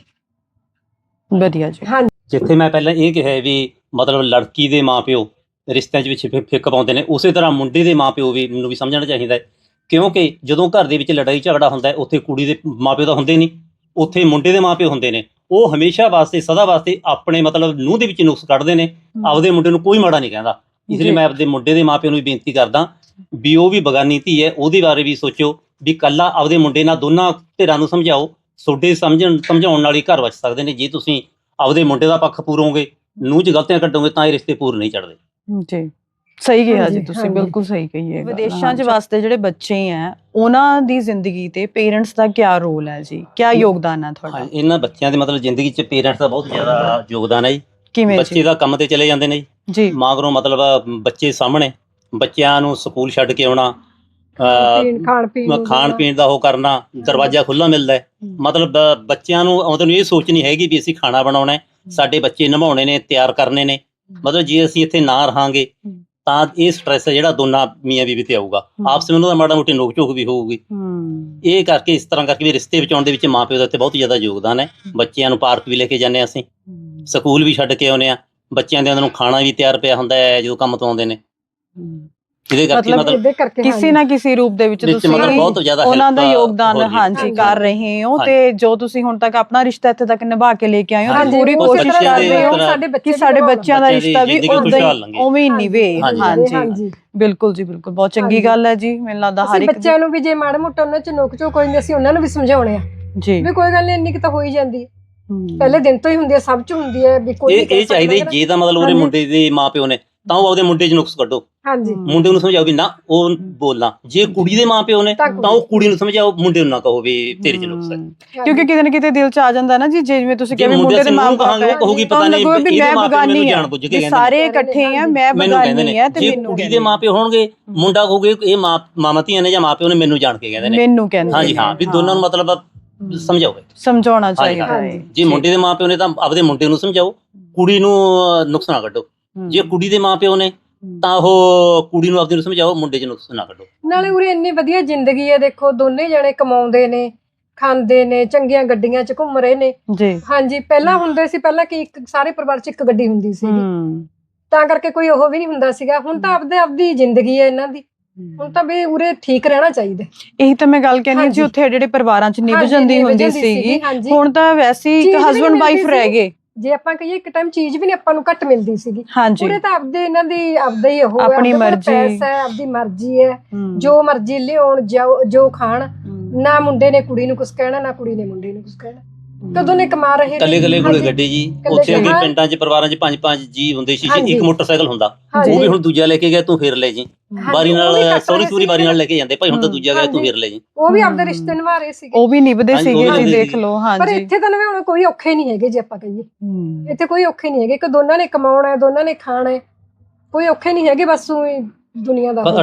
A: ਵਧੀਆ ਜੀ।
C: ਹਾਂਜੀ।
B: ਜਿੱਥੇ ਮੈਂ ਪਹਿਲਾਂ ਇਹ ਕਿਹਾ ਵੀ ਮਤਲਬ ਲੜਕੀ ਦੇ ਮਾਪਿਓ ਰਿਸ਼ਤਿਆਂ 'ਚ ਵਿੱਚ ਫਿ- ਫਿੱਕ ਪਾਉਂਦੇ ਨੇ ਉਸੇ ਤਰ੍ਹਾਂ ਮੁੰਡੇ ਦੇ ਮਾਪਿਓ ਵੀ ਮੈਨੂੰ ਵੀ ਸਮਝਣਾ ਚਾਹੀਦਾ ਹੈ। ਕਿਉਂਕਿ ਜਦੋਂ ਘਰ ਦੇ ਵਿੱਚ ਲੜਾਈ ਝਗੜਾ ਹੁੰਦਾ ਹੈ ਉੱਥੇ ਕੁੜੀ ਦੇ ਮਾਪਿਓ ਤਾਂ ਹੁੰਦੇ ਨਹੀਂ। ਉੱਥੇ ਮੁੰਡੇ ਦੇ ਮਾਪਿਓ ਹੁੰਦੇ ਨੇ ਉਹ ਹਮੇਸ਼ਾ ਵਾਸਤੇ ਸਦਾ ਵਾਸਤੇ ਆਪਣੇ ਮਤਲਬ ਨੂੰਹ ਦੇ ਵਿੱਚ ਨੁਕਸ ਕੱਢਦੇ ਨੇ ਆਪਦੇ ਮੁੰਡੇ ਨੂੰ ਕੋਈ ਮਾੜਾ ਨਹੀਂ ਕਹਿੰਦਾ। ਇਸ ਲਈ। ਮੈਂ ਆਪਦੇ ਮੁੰਡੇ ਦੇ ਮਾਪਿਆਂ ਨੂੰ ਵੀ ਬੇਨਤੀ ਕਰਦਾ ਵੀ ਉਹ ਵੀ ਬਗਾਨੀ ਧੀ ਹੈ ਉਹਦੇ ਬਾਰੇ ਵੀ ਸੋਚੋ ਵੀ ਕੱਲਾ ਆਪਦੇ ਮੁੰਡੇ ਨਾਲ ਦੋਨਾਂ ਧਿਰਾਂ ਨੂੰ ਸਮਝਾਓ ਤੁਹਾਡੇ ਸਮਝਣ ਸਮਝਾਉਣ ਨਾਲ ਹੀ ਘਰ ਬਚ ਸਕਦੇ ਨੇ ਜੇ ਤੁਸੀਂ ਆਪਦੇ ਮੁੰਡੇ ਦਾ ਪੱਖ ਪੂਰੋਗੇ ਨੂੰਹ 'ਚ ਗਲਤੀਆਂ ਕੱਢੋਗੇ ਤਾਂ ਇਹ ਰਿਸ਼ਤੇ ਪੂਰ ਨਹੀਂ ਚੜਦੇ
A: ਜੀ। ਸਹੀ ਕਿਹਾ ਜੀ
C: ਹਾਂਜੀ,
A: ਤੁਸੀਂ
C: ਹਾਂਜੀ।
A: ਬਿਲਕੁਲ ਸਹੀ ਕਹੀ ਹੈ ਵਿਦੇਸ਼ਾਂ 'ਚ। ਵਾਸਤੇ ਜਿਹੜੇ ਬੱਚੇ ਹੈ ਉਹਨਾਂ ਦੀ ਜ਼ਿੰਦਗੀ ਤੇ ਪੇਰੈਂਟਸ ਦਾ ਕੀ ਰੋਲ ਹੈ ਜੀ? ਕੀ ਯੋਗਦਾਨ ਹੈ ਤੁਹਾਡਾ?
B: ਹਾਂ ਇਹਨਾਂ ਬੱਚਿਆਂ ਦੇ ਮਤਲਬ ਜ਼ਿੰਦਗੀ 'ਚ ਪੇਰੈਂਟਸ ਦਾ ਬਹੁਤ ਜ਼ਿਆਦਾ ਯੋਗਦਾਨ ਹੈ ਜੀ।
A: ਕਿਵੇਂ
B: ਬੱਚੇ
A: ਜੀ?
B: ਦਾ ਕੰਮ ਤੇ ਚਲੇ ਜਾਂਦੇ ਨੇ ਜੀ।
A: ਜੀ।
B: ਮਾਗਰੋਂ ਮਤਲਬ ਬੱਚੇ ਸਾਹਮਣੇ ਬੱਚਿਆਂ ਨੂੰ ਸਕੂਲ ਛੱਡ ਕੇ ਆਉਣਾ ਅਹ,
C: ਪੀਣ ਖਾਣ ਪੀਣ ਨੂੰ
B: ਖਾਣ
C: ਦੇਣਾ।
B: ਪੀਣ ਦਾ ਉਹ ਕਰਨਾ ਦਰਵਾਜ਼ਾ ਖੁੱਲਾ ਮਿਲਦਾ ਹੈ। ਮਤਲਬ ਬੱਚਿਆਂ ਨੂੰ ਉਹਨਾਂ ਨੂੰ ਇਹ ਸੋਚ ਨਹੀਂ ਹੈਗੀ ਵੀ ਅਸੀਂ ਖਾਣਾ ਬਣਾਉਣਾ ਹੈ। ਸਾਡੇ ਬੱਚੇ ਨਮਾਉਣੇ ਨੇ ਤਿਆਰ ਕਰਨੇ ਨੇ। ਮਤਲਬ ਜੇ ਅਸੀਂ ਇੱਥੇ ਨਾ ਰਹਾਂਗੇ। ਤਾਂ ਇਹ ਸਟ੍ਰੈਸ ਹੈ ਜਿਹੜਾ ਦੋਨਾਂ ਮੀਆਂ ਬੀਵੀ ਤੇ ਆਊਗਾ। ਆਪਸ ਵਿੱਚ ਉਹਨਾਂ ਦਾ ਮਾੜਾ ਮੋਟੀ ਨੋਕ ਝੋਕ ਵੀ ਹੋਊਗੀ। ਇਹ ਕਰਕੇ ਇਸ ਤਰ੍ਹਾਂ ਕਰਕੇ ਵੀ ਰਿਸ਼ਤੇ ਬਚਾਉਣ ਦੇ ਵਿੱਚ ਮਾਪਿਓ ਦਾ ਇੱਥੇ ਬਹੁਤ ਜ਼ਿਆਦਾ ਯੋਗਦਾਨ ਹੈ। ਬੱਚਿਆਂ ਨੂੰ ਪਾਰਕ ਵੀ ਲੈ ਕੇ ਜਾਂਦੇ ਹਾਂ ਅਸੀਂ। ਸਕੂਲ ਵੀ ਛੱਡ ਕੇ ਆਉਨੇ ਆ ਬੱਚਿਆਂ ਦੇ ਉਹਨਾਂ ਨੂੰ ਖਾਣਾ ਵੀ ਤਿਆਰ ਪਿਆ ਹੁੰਦਾ ਹੈ ਜਦੋਂ ਕੰਮ ਤੋਂ ਆਉਂਦੇ ਨੇ। ਇਹਦੇ ਕਰਕੇ
A: ਮਤਲਬ
B: ਮਤਲਬ
C: ਇਹਦੇ ਕਰਕੇ
A: ਕਿਸੇ। ਨਾ ਕਿਸੇ ਰੂਪ ਦੇ ਵਿੱਚ
B: ਵਿੱਚ
A: ਤੁਸੀਂ
B: ਮਤਲਬ ਬਹੁਤ ਜ਼ਿਆਦਾ
A: ਉਹਨਾਂ ਦਾ
B: help
A: ਯੋਗਦਾਨ
B: ਹੋ ਰਹੀ ਹੈ।
A: ਹਾਂਜੀ
C: ਹਾਂਜੀ।
A: ਕਰ ਰਹੇ ਹੋ। ਤੇ ਜੋ ਤੁਸੀਂ ਹੁਣ ਤੱਕ ਆਪਣਾ ਰਿਸ਼ਤਾ ਇੱਥੇ ਤੱਕ ਨਿਭਾ ਕੇ ਲੈ ਕੇ ਆਏ ਹੋ
B: ਹਾਂਜੀ,
A: ਪੂਰੀ
C: ਉਸੇ
A: ਕੋਸ਼ਿਸ਼
C: ਤਰ੍ਹਾਂ
A: ਕਰ ਰਹੇ ਹੋ
C: ਸਾਡੇ ਬੱਚੇ
A: ਕਿ ਸਾਡੇ ਬੱਚਿਆਂ ਦਾ
B: ਬੱਚਿਆਂ ਦੀ
A: ਰਿਸ਼ਤਾ ਵੀ
B: ਜ਼ਿੰਦਗੀ
A: ਉਦਾਂ
B: ਖੁਸ਼ਹਾਲ
A: ਹੀ
B: ਲੰਘੇ।
A: ਉਵੇਂ ਹੀ ਨਿਵੇ
B: ਹਾਂਜੀ,
A: ਹਾਂਜੀ
C: ਹਾਂਜੀ
A: ਬਿਲਕੁਲ ਜੀ ਬਿਲਕੁਲ ਬਹੁਤ ਚੰਗੀ
C: ਹਾਂਜੀ।
A: ਗੱਲ ਹੈ ਜੀ ਮੈਨੂੰ ਲੱਗਦਾ ਹਰ
C: ਅਸੀਂ
A: ਇੱਕ
C: ਬੱਚਿਆਂ ਨੂੰ ਵੀ ਜੇ ਮਾੜਾ ਮੋਟਾ ਉਹਨਾਂ ਚ ਨੋਕ ਝੋਕ ਕੋਈ ਨਹੀਂ ਅਸੀਂ ਉਹਨਾਂ ਨੂੰ ਵੀ ਸਮਝਾਉਣੇ ਆ
A: ਜੀ
C: ਵੀ ਕੋਈ ਗੱਲ ਨਹੀਂ ਇੰਨੀ ਕੁ ਤਾਂ ਹੋ ਹੀ ਜਾਂਦੀ ਹੈ।
A: ਹਮ।
C: ਪਹਿਲੇ ਦਿਨ ਤੋਂ ਹੀ ਹੁੰਦੀ ਹੈ ਸਭ ਚ ਹੁੰਦੀ ਹੈ ਵੀ ਕੋਈ
B: ਇਹ ਇਹ ਚਾਹੀਦਾ ਜੇ ਤਾਂ ਮਤਲਬ ਉਹਦੇ
C: ਹਾਂਜੀ।
B: ਮੁੰਡੇ ਦੇ ਮਾਪਿਓ ਨੇ ਤਾਂ ਉਹ ਆਪਦੇ ਮੁੰਡੇ 'ਚ ਨੁਕਸ ਕੱਢੋ।
C: ਹਾਂਜੀ।
B: ਮੁੰਡੇ ਨੂੰ ਸਮਝਾਓ ਵੀ ਨਾ ਉਹ ਬੋਲਣਾ। ਜੇ ਕੁੜੀ ਦੇ ਮਾਪਿਓ ਨੇ
C: ਤਾਂ
B: ਤਾਂ ਉਹ ਕੁੜੀ ਨੂੰ ਸਮਝਾਓ ਮੁੰਡੇ ਨੂੰ ਨਾ ਕਹੋ ਵੀ ਤੇਰੇ 'ਚ ਨੁਕਸ ਹੈ।
A: ਕਿਉਂਕਿ ਕਿਤੇ ਨਾ ਕਿਤੇ ਦਿਲ ਚ ਆ ਜਾਂਦਾ ਨਾ ਜੀ ਜਿਵੇਂ ਤੁਸੀਂ
B: ਜੇ
A: ਕਹਿੰਦੇ
B: ਮੁੰਡੇ
A: ਦੇ ਮਾਂ
B: ਕਹਾਂਗੇ ਉਹ ਕਹੂਗੀ ਪਤਾ ਨਹੀਂ
A: ਵੀ
B: ਇਹਦੇ
A: ਮੈਂ ਬਗਾਨੀ ਆ।
B: ਜਾਣ ਬੁੱਝ ਕੇ
A: ਵੀ
B: ਕਹਿੰਦੇ
A: ਸਾਰੇ ਇਕੱਠੇ ਆ ਮੈਂ
B: ਮੈਨੂੰ ਕਹਿੰਦੇ
A: ਬਗਾਨੀ
B: ਨੇ
A: ਆ ਤੇ
B: ਜੇ
A: ਮੈਨੂੰ
B: ਕੁੜੀ ਦੇ ਮਾਪਿਓ ਹੋਣਗੇ ਮੁੰਡਾ ਕਹੂਗੇ ਇਹ ਮਾਂ ਮਾਮਾ ਧੀਆਂ ਨੇ ਜਾਂ ਮਾਪਿਓ ਨੇ ਮੈਨੂੰ ਜਾਣ ਕੇ ਕਹਿੰਦੇ ਨੇ।
A: ਮੈਨੂੰ ਕਹਿੰਦੇ
B: ਹਾਂਜੀ ਹਾਂ ਵੀ ਦੋਨਾਂ ਨੂੰ ਮਤਲਬ ਸਮਝਾਓ
A: ਸਮਝਾਉਣਾ ਚਾਹੀਦਾ। ਹੈ।
B: ਜੇ ਮੁੰਡੇ ਦੇ ਮਾਪਿਓ ਨੇ ਤਾਂ ਆਪਦੇ ਮੁੰਡੇ ਨੂੰ ਸਮਝਾਓ ਕੁੜੀ ਨੂੰ ਅਹ, ਨੁਕਸ ਨਾ ਕੱਢੋ। ਜੇ ਕੁੜੀ ਦੇ ਮਾਪਿਓ ਨੇ ਤਾਂ ਉਹ ਕੁੜੀ ਨੂੰ ਆਪਦੀ ਨੂੰ ਸਮਝਾਓ ਮੁੰਡੇ 'ਚ ਨੁਕਸ ਨਾ ਕੱਢੋ।
C: ਨਾਲੇ ਉਰੇ ਇੰਨੀ ਵਧੀਆ ਜ਼ਿੰਦਗੀ ਹੈ ਦੇਖੋ ਦੋਨੇ ਜਣੇ ਕਮਾਉਂਦੇ ਨੇ ਖਾਂਦੇ ਨੇ ਚੰਗੀਆਂ ਗੱਡੀਆਂ 'ਚ ਘੁੰਮ ਰਹੇ ਨੇ।
A: ਜੀ।
C: ਹਾਂਜੀ ਪਹਿਲਾਂ ਹੁੰਦੇ ਸੀ ਪਹਿਲਾਂ ਕਿ ਇੱਕ ਸਾਰੇ ਪਰਿਵਾਰ 'ਚ ਇੱਕ ਗੱਡੀ ਹੁੰਦੀ ਸੀ। ਤਾਂ ਕਰਕੇ ਕੋਈ ਉਹ ਵੀ ਨਹੀਂ ਹੁੰਦਾ ਸੀਗਾ। ਹੁਣ ਤਾਂ ਆਪਦੇ ਆਪਦੀ ਜ਼ਿੰਦਗੀ ਹੈ ਇਹਨਾਂ ਦੀ। ਹੁਣ ਤਾਂ ਵੀ ਉਰੇ ਠੀਕ ਰਹਿਣਾ ਚਾਹੀਦਾ।
A: ਇਹੀ ਤਾਂ ਮੈਂ ਗੱਲ ਕਹਿੰਦੀ ਹਾਂ ਜੀ। ਉੱਥੇ ਜਿਹੜੇ ਪਰਿਵਾਰਾਂ ਚ ਨਿਭ ਜਾਂਦੀ ਹੁੰਦੀ ਸੀਗੀ। ਹੁਣ ਤਾਂ ਵੈਸੇ ਹੀ ਇੱਕ ਹਸਬੰਡ ਵਾਈਫ ਰਹਿ। ਗਏ।
C: ਜੇ ਆਪਾਂ ਕਹੀਏ ਇੱਕ ਟਾਈਮ ਚੀਜ਼ ਵੀ ਨਹੀਂ ਆਪਾਂ ਨੂੰ ਘੱਟ ਮਿਲਦੀ ਸੀਗੀ
A: ਹਾਂਜੀ
C: ਉਰੇ ਤਾਂ ਆਪਦੇ ਇਹਨਾਂ ਦੀ ਆਪਦਾ ਹੀ ਉਹ
A: ਆਪਣੀ ਮਰਜ਼ੀ।
C: ਪੈਸਾ ਹੈ ਆਪਦੀ ਮਰਜ਼ੀ ਹੈ। ਜੋ ਮਰਜ਼ੀ ਲਿਆਉਣ ਜੋ ਖਾਣ। ਨਾ ਮੁੰਡੇ ਨੇ ਕੁੜੀ ਨੂੰ ਕੁਝ ਕਹਿਣਾ ਨਾ ਕੁੜੀ ਨੇ ਮੁੰਡੇ ਨੂੰ ਕੁਝ ਕਹਿਣਾ ਕਦੋਂ ਨੇ ਕਮਾ ਰਹੇ ਨੇ
B: ਕੱਲੇ ਕੱਲੇ ਕੋਲੇ
C: ਹਾਂਜੀ,
B: ਗੱਡੀ ਜੀ
C: ਕੱਲੇ
B: ਉੱਥੇ ਅੱਗੇ
C: ਹਾਂ।
B: ਪਿੰਡਾਂ 'ਚ ਪਰਿਵਾਰਾਂ 'ਚ ਪੰਜ ਪੰਜ ਜੀ ਹੁੰਦੇ ਸੀ
C: ਹਾਂਜੀ।
B: ਇੱਕ ਮੋਟਰਸਾਈਕਲ ਹੁੰਦਾ। ਉਹ ਵੀ ਹੁਣ ਦੂਜਾ ਲੈ ਕੇ ਗਿਆ ਤੂੰ ਫੇਰ ਲੈ ਜੀ
C: ਹਾਂਜੀ,
B: ਬਾਰੀ
C: ਉਹ ਵੀ
B: ਨਾਲ
C: ਕੱਟ
B: ਸੌਰੀ
C: ਰਹੇ
B: ਸੂਰੀ ਬਾਰੀ
C: ਸੀਗੇ।
B: ਨਾਲ ਲੈ ਕੇ ਜਾਂਦੇ ਭਾਈ ਹੁਣ ਤਾਂ ਦੂਜਾ ਗਿਆ ਤੂੰ
C: ਹਾਂਜੀ।
B: ਫੇਰ ਲੈ ਜੀ
C: ਉਹ ਵੀ ਆਪਦੇ। ਰਿਸ਼ਤੇ ਨਿਭਾ ਰਹੇ ਸੀਗੇ
A: ਉਹ ਵੀ ਨਿਭਦੇ
B: ਹਾਂਜੀ, ਉਹ
A: ਸੀਗੇ
B: ਵੀ
A: ਜੀ
B: ਨਿਭਦੇ
A: ਦੇਖ
B: ਸੀ।
A: ਲਓ
C: ਪਰ
A: ਹਾਂਜੀ
C: ਇੱਥੇ ਤਾਂ ਨਵੇਂ ਹੁਣ ਕੋਈ ਔਖੇ ਨਹੀਂ ਹੈਗੇ ਜੇ ਆਪਾਂ ਕਹੀਏ
A: ਹਮ।
C: ਇੱਥੇ ਕੋਈ ਔਖੇ ਨਹੀਂ ਹੈਗੇ ਕਿ ਦੋਨਾਂ ਨੇ ਕਮਾਉਣਾ ਹੈ ਦੋਨਾਂ ਨੇ ਖਾਣਾ ਹੈ ਕੋਈ ਔਖੇ ਨਹੀਂ ਹੈਗੇ ਬਸ ਊਂ ਹੀ ਦੁਨੀਆ ਦਾ
B: ਬਸ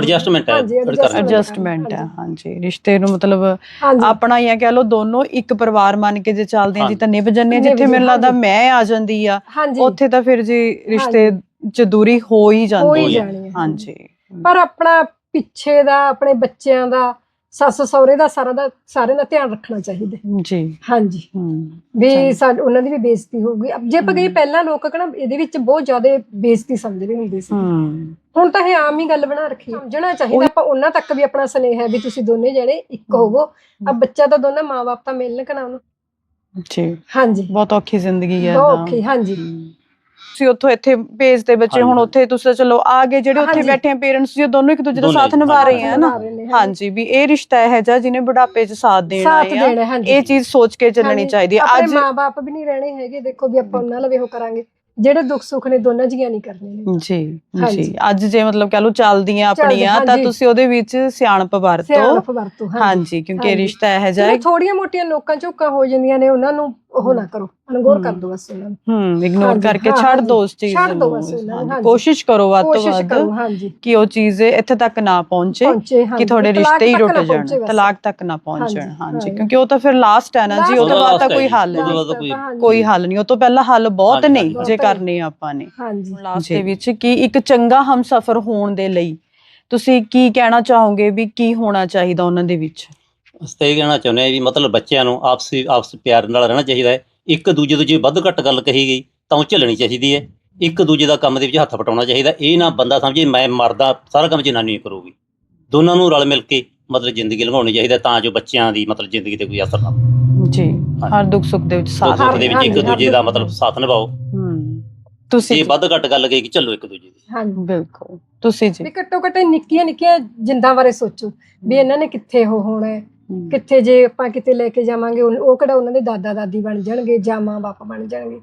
B: ਹੈ,
C: ਹਾਂਜੀ,
B: ਕਰਨੀ।
A: ਐਡਜਸਟਮੈਂਟ ਹੈ। ਹਾਂਜੀ। ਰਿਸ਼ਤੇ ਨੂੰ ਮਤਲਬ
C: ਹਾਂਜੀ।
A: ਆਪਣਾ ਹੀ ਆ ਕਹਿ ਲਓ ਦੋਨੋਂ ਇੱਕ ਪਰਿਵਾਰ ਮੰਨ ਕੇ ਜੇ ਚੱਲਦੇ ਆ ਜੀ ਤਾਂ ਨਿਭ ਜੰਨੇ ਜਿੱਥੇ ਮੈਨੂੰ
C: ਜਾਂਦੇ,
A: ਲੱਗਦਾ
C: ਹਾਂਜੀ।
A: ਮੈਂ ਆ ਜਾਂਦੀ ਆ
C: ਹਾਂਜੀ।
A: ਉੱਥੇ ਤਾਂ ਫਿਰ ਜੀ ਰਿਸ਼ਤੇ ਚ ਦੂਰੀ ਹੋ ਹੀ
C: ਹੋ
A: ਜਾਂਦੀ
C: ਹੀ
A: ਹੈ
C: ਜਾਣੀ ਹੈ
A: ਹਾਂਜੀ।
C: ਪਰ ਆਪਣਾ ਪਿੱਛੇ ਦਾ ਆਪਣੇ ਬੱਚਿਆਂ ਦਾ ਸੱਸ ਸਹੁਰੇ ਦਾ ਸਾਰਾ ਦਾ ਸਾਰੇ ਦਾ ਧਿਆਨ ਰੱਖਣਾ ਚਾਹੀਦਾ ਹੈ।
A: ਜੀ।
C: ਹਾਂਜੀ।
A: ਹਮ
C: ਵੀ
A: ਚੰਗਾ।
C: ਸਾਡੇ ਉਹਨਾਂ ਦੀ ਵੀ ਬੇਇੱਜ਼ਤੀ ਹੋਊਗੀ। ਅਬ ਜੇ ਆਪਾਂ ਕਹੀਏ
A: ਹਮ।
C: ਪਹਿਲਾਂ ਲੋਕ ਕਹਣਾ ਇਹਦੇ ਵਿੱਚ ਬਹੁਤ ਜ਼ਿਆਦਾ ਬੇਇੱਜ਼ਤੀ ਸਮਝਦੇ ਹੁੰਦੇ ਸੀ।
A: ਹਮ
C: ਹੁਣ ਤਾਂ ਇਹ ਆਮ ਹੀ ਗੱਲ ਬਣਾ ਰੱਖੀ ਹੈ। ਸਮਝਣਾ ਚਾਹੀਦਾ। ਆਪਾਂ ਉਹਨਾਂ ਤੱਕ ਵੀ ਆਪਣਾ ਸਨੇਹ ਹੈ ਵੀ ਤੁਸੀਂ ਦੋਨੇ ਜਣੇ ਇੱਕ। ਹੋਵੋ। ਆ ਬੱਚਾ ਤਾਂ ਦੋਨਾਂ ਮਾਂ-ਬਾਪ ਤਾਂ ਮਿਲਣ ਕਣਾ ਉਹਨੂੰ?
A: ਜੀ।
C: ਹਾਂਜੀ।
A: ਬਹੁਤ ਔਖੀ ਜ਼ਿੰਦਗੀ ਹੈ
C: ਬਹੁਤ
A: ਤਾਂ।
C: ਔਖੀ ਹਾਂਜੀ।
A: ਤੁਸੀਂ ਉੱਥੋਂ ਇੱਥੇ ਭੇਜਦੇ ਬੱਚੇ ਹੁਣ। ਉੱਥੇ ਤੁਸੀਂ ਚਲੋ ਆ ਗਏ ਜਿਹੜੇ ਉੱਥੇ। ਬੈਠੇ ਆ ਪੇਰੈਂਟਸ ਜੀ ਦੋਨੋਂ ਇੱਕ ਦੂਜੇ ਦਾ ਸਾਥ ਨਿਭਾ ਰਹੇ ਆ ਨਾ। ਹਾਂਜੀ। ਵੀ ਇਹ ਰਿਸ਼ਤਾ ਇਹ ਜਿਹਾ ਜਿਹਨੇ ਬੁਢਾਪੇ 'ਚ ਸਾਥ ਦੇਣਾ
C: ਸਾਥ
A: ਹੈ ਇਹ ਚੀਜ਼ ਸੋਚ ਕੇ ਚੱਲਣੀ ਚਾਹੀਦੀ ਹੈ ਅੱਜ
C: ਮਾਂ-ਬਾਪ ਵੀ ਨਹੀਂ ਰਹਿਣੇ ਹੈਗੇ। ਦੇਖੋ ਵੀ ਆਪਾਂ ਉਹਨਾਂ ਲਵੇ ਉਹ ਕਰਾਂਗੇ। ਜਿਹੜੇ ਦੁੱਖ ਸੁੱਖ ਨੇ ਦੋਨਾਂ ਜੀਆਂ ਨਹੀਂ ਕਰਨੇ ਨੇ
A: ਜੀ ਜੀ। ਅੱਜ ਜੇ ਮਤਲਬ ਕਹ ਲਓ ਚੱਲਦੀਆਂ
C: ਚੱਲਦੇ,
A: ਆਪਣੀਆਂ ਤਾਂ। ਤੁਸੀਂ ਉਹਦੇ ਵਿੱਚ ਸਿਆਣਪ ਵਰਤੋ
C: ਸਿਆਣਪ ਵਰਤੋ ਹਾਂਜੀ
A: ਕਿਉਂਕਿ। ਰਿਸ਼ਤਾ ਇਹ ਹੈ
C: ਥੋੜੀਆਂ ਮੋਟੀਆਂ ਲੋਕਾਂ ਝੋਕਾਂ ਹੋ ਜਾਂਦੀਆਂ ਨੇ ਉਹਨਾਂ ਨੂੰ ਉਹ ਨਾ ਕਰੋ ਅਨਗੌਰ ਕਰ। ਦਿਓ ਬਸ ਉਹਨਾਂ ਨੂੰ
A: ਹੂੰ ਇਗਨੋਰ
C: ਹਾਂਜੀ,
A: ਕਰਕੇ
C: ਹਾਂ,
A: ਛੱਡ
C: ਹਾਂਜੀ।
A: ਦੋ ਉਸ ਚੀਜ਼
C: ਛੱਡ ਦਿਓ
A: ਨੂੰ
C: ਬਸ ਉਹਨਾਂ ਨੂੰ,
A: ਹਾਂਜੀ। ਕੋਸ਼ਿਸ਼ ਕਰੋ ਵੱਧ ਤੋਂ
C: ਕੋਸ਼ਿਸ਼ ਕਰੋ
A: ਵੱਧ
C: ਹਾਂਜੀ
A: ਕਿ ਉਹ ਚੀਜ਼ ਇੱਥੇ ਤੱਕ ਨਾ ਪਹੁੰਚੇ
C: ਪਹੁੰਚੇ
A: ਕਿ
C: ਹਾਂਜੀ
A: ਤੁਹਾਡੇ
C: ਤਲਾਕ
A: ਰਿਸ਼ਤੇ ਹੀ
C: ਤੱਕ ਨਾ
A: ਜਾਣ
C: ਪਹੁੰਚੇ ਬਸ।
A: ਤਲਾਕ ਤੱਕ ਨਾ ਪਹੁੰਚਣ
C: ਹਾਂਜੀ।
A: ਕਿਉਂਕਿ ਉਹ ਤਾਂ ਫਿਰ ਲਾਸਟ ਹੈ ਨਾ ਜੀ ਉਹ
C: Last
A: ਤੋਂ ਬਾਅਦ ਕੋਈ ਹੱਲ
B: ਤੋਂ
A: ਨਹੀਂ
B: ਕੋਈ-
C: ਹਾਂਜੀ,
A: ਕੋਈ ਹੱਲ ਨਹੀਂ ਉਹ ਤੋਂ ਪਹਿਲਾਂ ਹੱਲ ਬਹੁਤ
B: ਹਾਂਜੀ,
A: ਨੇ
B: ਹਾਂਜੀ,
A: ਜੇ। ਕਰਨੇ ਆਪਾਂ ਨੇ
C: ਹਾਂਜੀ
A: ਲਾਸਟ ਦੇ ਵਿੱਚ ਕਿ ਇੱਕ ਚੰਗਾ ਹਮਸਫਰ ਹੋਣ ਦੇ ਲਈ ਤੁਸੀਂ ਕੀ ਕਹਿਣਾ ਚਾਹੋਗੇ ਵੀ ਕੀ ਹੋਣਾ ਚਾਹੀਦਾ ਉਹਨਾਂ ਦੇ ਵਿੱਚ
B: ਅਸੀਂ ਤਾਂ ਇਹ ਕਹਿਣਾ ਚਾਹੁੰਦੇ ਹਾਂ ਵੀ ਮਤਲਬ ਬੱਚਿਆਂ ਨੂੰ ਆਪਸੀ ਆਪਸ ਪਿਆਰ ਨਾਲ ਰਹਿਣਾ ਚਾਹੀਦਾ ਹੈ। ਇੱਕ ਦੂਜੇ ਤੋਂ ਜੇ ਵੱਧ ਘੱਟ ਗੱਲ ਕਹੀ ਗਈ ਤਾਂ ਉਹ ਝੱਲਣੀ ਚਾਹੀਦੀ ਹੈ। ਇੱਕ ਦੂਜੇ ਦਾ ਕੰਮ ਦੇ ਵਿੱਚ ਹੱਥ ਪਟਾਉਣਾ ਚਾਹੀਦਾ। ਇਹ ਨਾ ਬੰਦਾ ਸਮਝੇ ਮੈਂ ਮਰਦਾ ਸਾਰਾ ਕੰਮ ਜਨਾਨੀ ਹੀ ਕਰੂਗੀ। ਦੋਨਾਂ ਨੂੰ ਰਲ ਮਿਲ ਕੇ ਮਤਲਬ ਜ਼ਿੰਦਗੀ ਲੰਘਾਉਣੀ ਚਾਹੀਦਾ ਤਾਂ ਜੋ ਬੱਚਿਆਂ ਦੀ ਮਤਲਬ ਜ਼ਿੰਦਗੀ ਤੇ ਕੋਈ ਅਸਰ ਨਾ ਪਵੇ।
A: ਜੀ ਹਰ ਦੁੱਖ ਸੁੱਖ ਦੇ ਵਿੱਚ
B: ਦੁੱਖ
A: ਸਾਥ
B: ਸੁੱਖ ਦੇ ਵਿੱਚ ਇੱਕ ਦੂਜੇ ਦਾ। ਮਤਲਬ ਸਾਥ ਨਿਭਾਓ।
A: ਹੂੰ ਤੁਸੀਂ
B: ਵੱਧ ਘੱਟ ਗੱਲ ਕਹੀ ਚੱਲੋ ਇੱਕ ਦੂਜੇ ਦੀ।
C: ਹਾਂਜੀ।
A: ਬਿਲਕੁਲ। ਤੁਸੀਂ ਜੀ।
C: ਵੀ ਘੱਟੋ ਘੱਟ ਨਿੱਕੀਆਂ ਨਿੱਕੀਆਂ ਜਿੰਦਾਂ ਬਾਰੇ ਸੋਚੋ। ਵੀ ਇਹਨਾਂ ਨੇ ਕਿੱਥੇ ਉਹ ਹੋਣਾ ਹੈ
A: ਹੂੰ,
C: ਕਿੱਥੇ ਜੇ ਆਪਾਂ ਕਿਤੇ ਲੈ ਕੇ ਜਾਵਾਂਗੇ ਉਹ ਉਹ ਕਿਹੜਾ ਉਹਨਾਂ ਦੇ ਦਾਦਾ ਦਾਦੀ ਬਣ ਜਾਣਗੇ ਜਾਂ ਮਾਂ ਬਾਪ ਬਣ ਜਾਣਗੇ।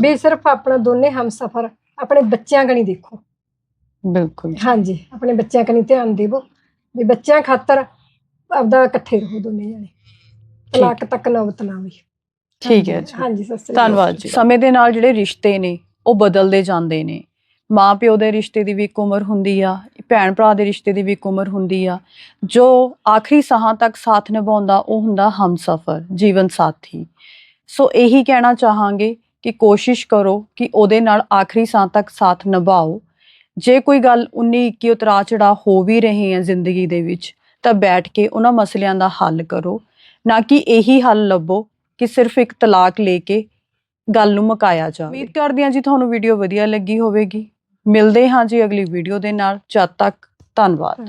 C: ਵੀ ਸਿਰਫ ਆਪਣਾ ਦੋਨੇ ਹਮਸਫਰ ਆਪਣੇ ਬੱਚਿਆਂ ਕਣੀ ਦੇਖੋ।
A: ਬਿਲਕੁਲ।
C: ਹਾਂਜੀ ਆਪਣੇ ਬੱਚਿਆਂ ਕਣੀ ਧਿਆਨ ਦੇਵੋ। ਵੀ ਬੱਚਿਆਂ ਖਾਤਰ ਆਪਦਾ ਇਕੱਠੇ ਰਹੋ ਦੋਨੇ ਜਣੇ। ਤਲਾਕ ਤੱਕ ਨਾ ਆਵੇ।
A: ਠੀਕ ਹੈ ਜੀ।
C: ਹਾਂਜੀ ਸਤਿ ਸ੍ਰੀ ਅਕਾਲ।
A: ਧੰਨਵਾਦ ਜੀ। ਸਮੇਂ ਦੇ ਨਾਲ ਜਿਹੜੇ ਰਿਸ਼ਤੇ ਨੇ ਉਹ ਬਦਲਦੇ ਜਾਂਦੇ ਨੇ। ਮਾਂ ਪਿਓ ਦੇ ਰਿਸ਼ਤੇ ਦੀ ਵੀ ਇੱਕ ਉਮਰ ਹੁੰਦੀ ਆ ਭੈਣ ਭਰਾ ਦੇ ਰਿਸ਼ਤੇ ਦੀ ਵੀ ਇੱਕ ਉਮਰ ਹੁੰਦੀ ਆ, ਜੋ ਆਖਰੀ ਸਾਹਾਂ ਤੱਕ ਸਾਥ ਨਿਭਾਉਂਦਾ, ਉਹ ਹੁੰਦਾ ਹਮਸਫਰ, ਜੀਵਨ ਸਾਥੀ। ਸੋ ਇਹੀ ਕਹਿਣਾ ਚਾਹਾਂਗੇ ਕਿ ਕੋਸ਼ਿਸ਼ ਕਰੋ ਕਿ ਉਹਦੇ ਨਾਲ ਆਖਰੀ ਸਾਹ ਤੱਕ ਸਾਥ ਨਿਭਾਓ। ਜੇ ਕੋਈ ਗੱਲ 19 21 ਉਤਰਾ ਚੜਾ ਹੋ ਵੀ ਰਹੇ ਆ ਜ਼ਿੰਦਗੀ ਦੇ ਵਿੱਚ, ਤਾਂ ਬੈਠ ਕੇ ਉਹਨਾਂ ਮਸਲਿਆਂ ਦਾ ਹੱਲ ਕਰੋ। ਨਾ ਕਿ ਇਹੀ ਹੱਲ ਲੱਭੋ ਕਿ ਸਿਰਫ ਇੱਕ ਤਲਾਕ ਲੈ ਕੇ ਗੱਲ ਨੂੰ ਮੁਕਾਇਆ ਜਾਵੇ। ਉਮੀਦ ਕਰਦੀ ਹਾਂ ਜੀ ਤੁਹਾਨੂੰ ਵੀਡੀਓ ਵਧੀਆ ਲੱਗੀ ਹੋਵੇਗੀ। ਮਿਲਦੇ ਹਾਂ ਜੀ ਅਗਲੀ ਵੀਡੀਓ ਦੇ ਨਾਲ। ਜਦ ਤੱਕ ਧੰਨਵਾਦ।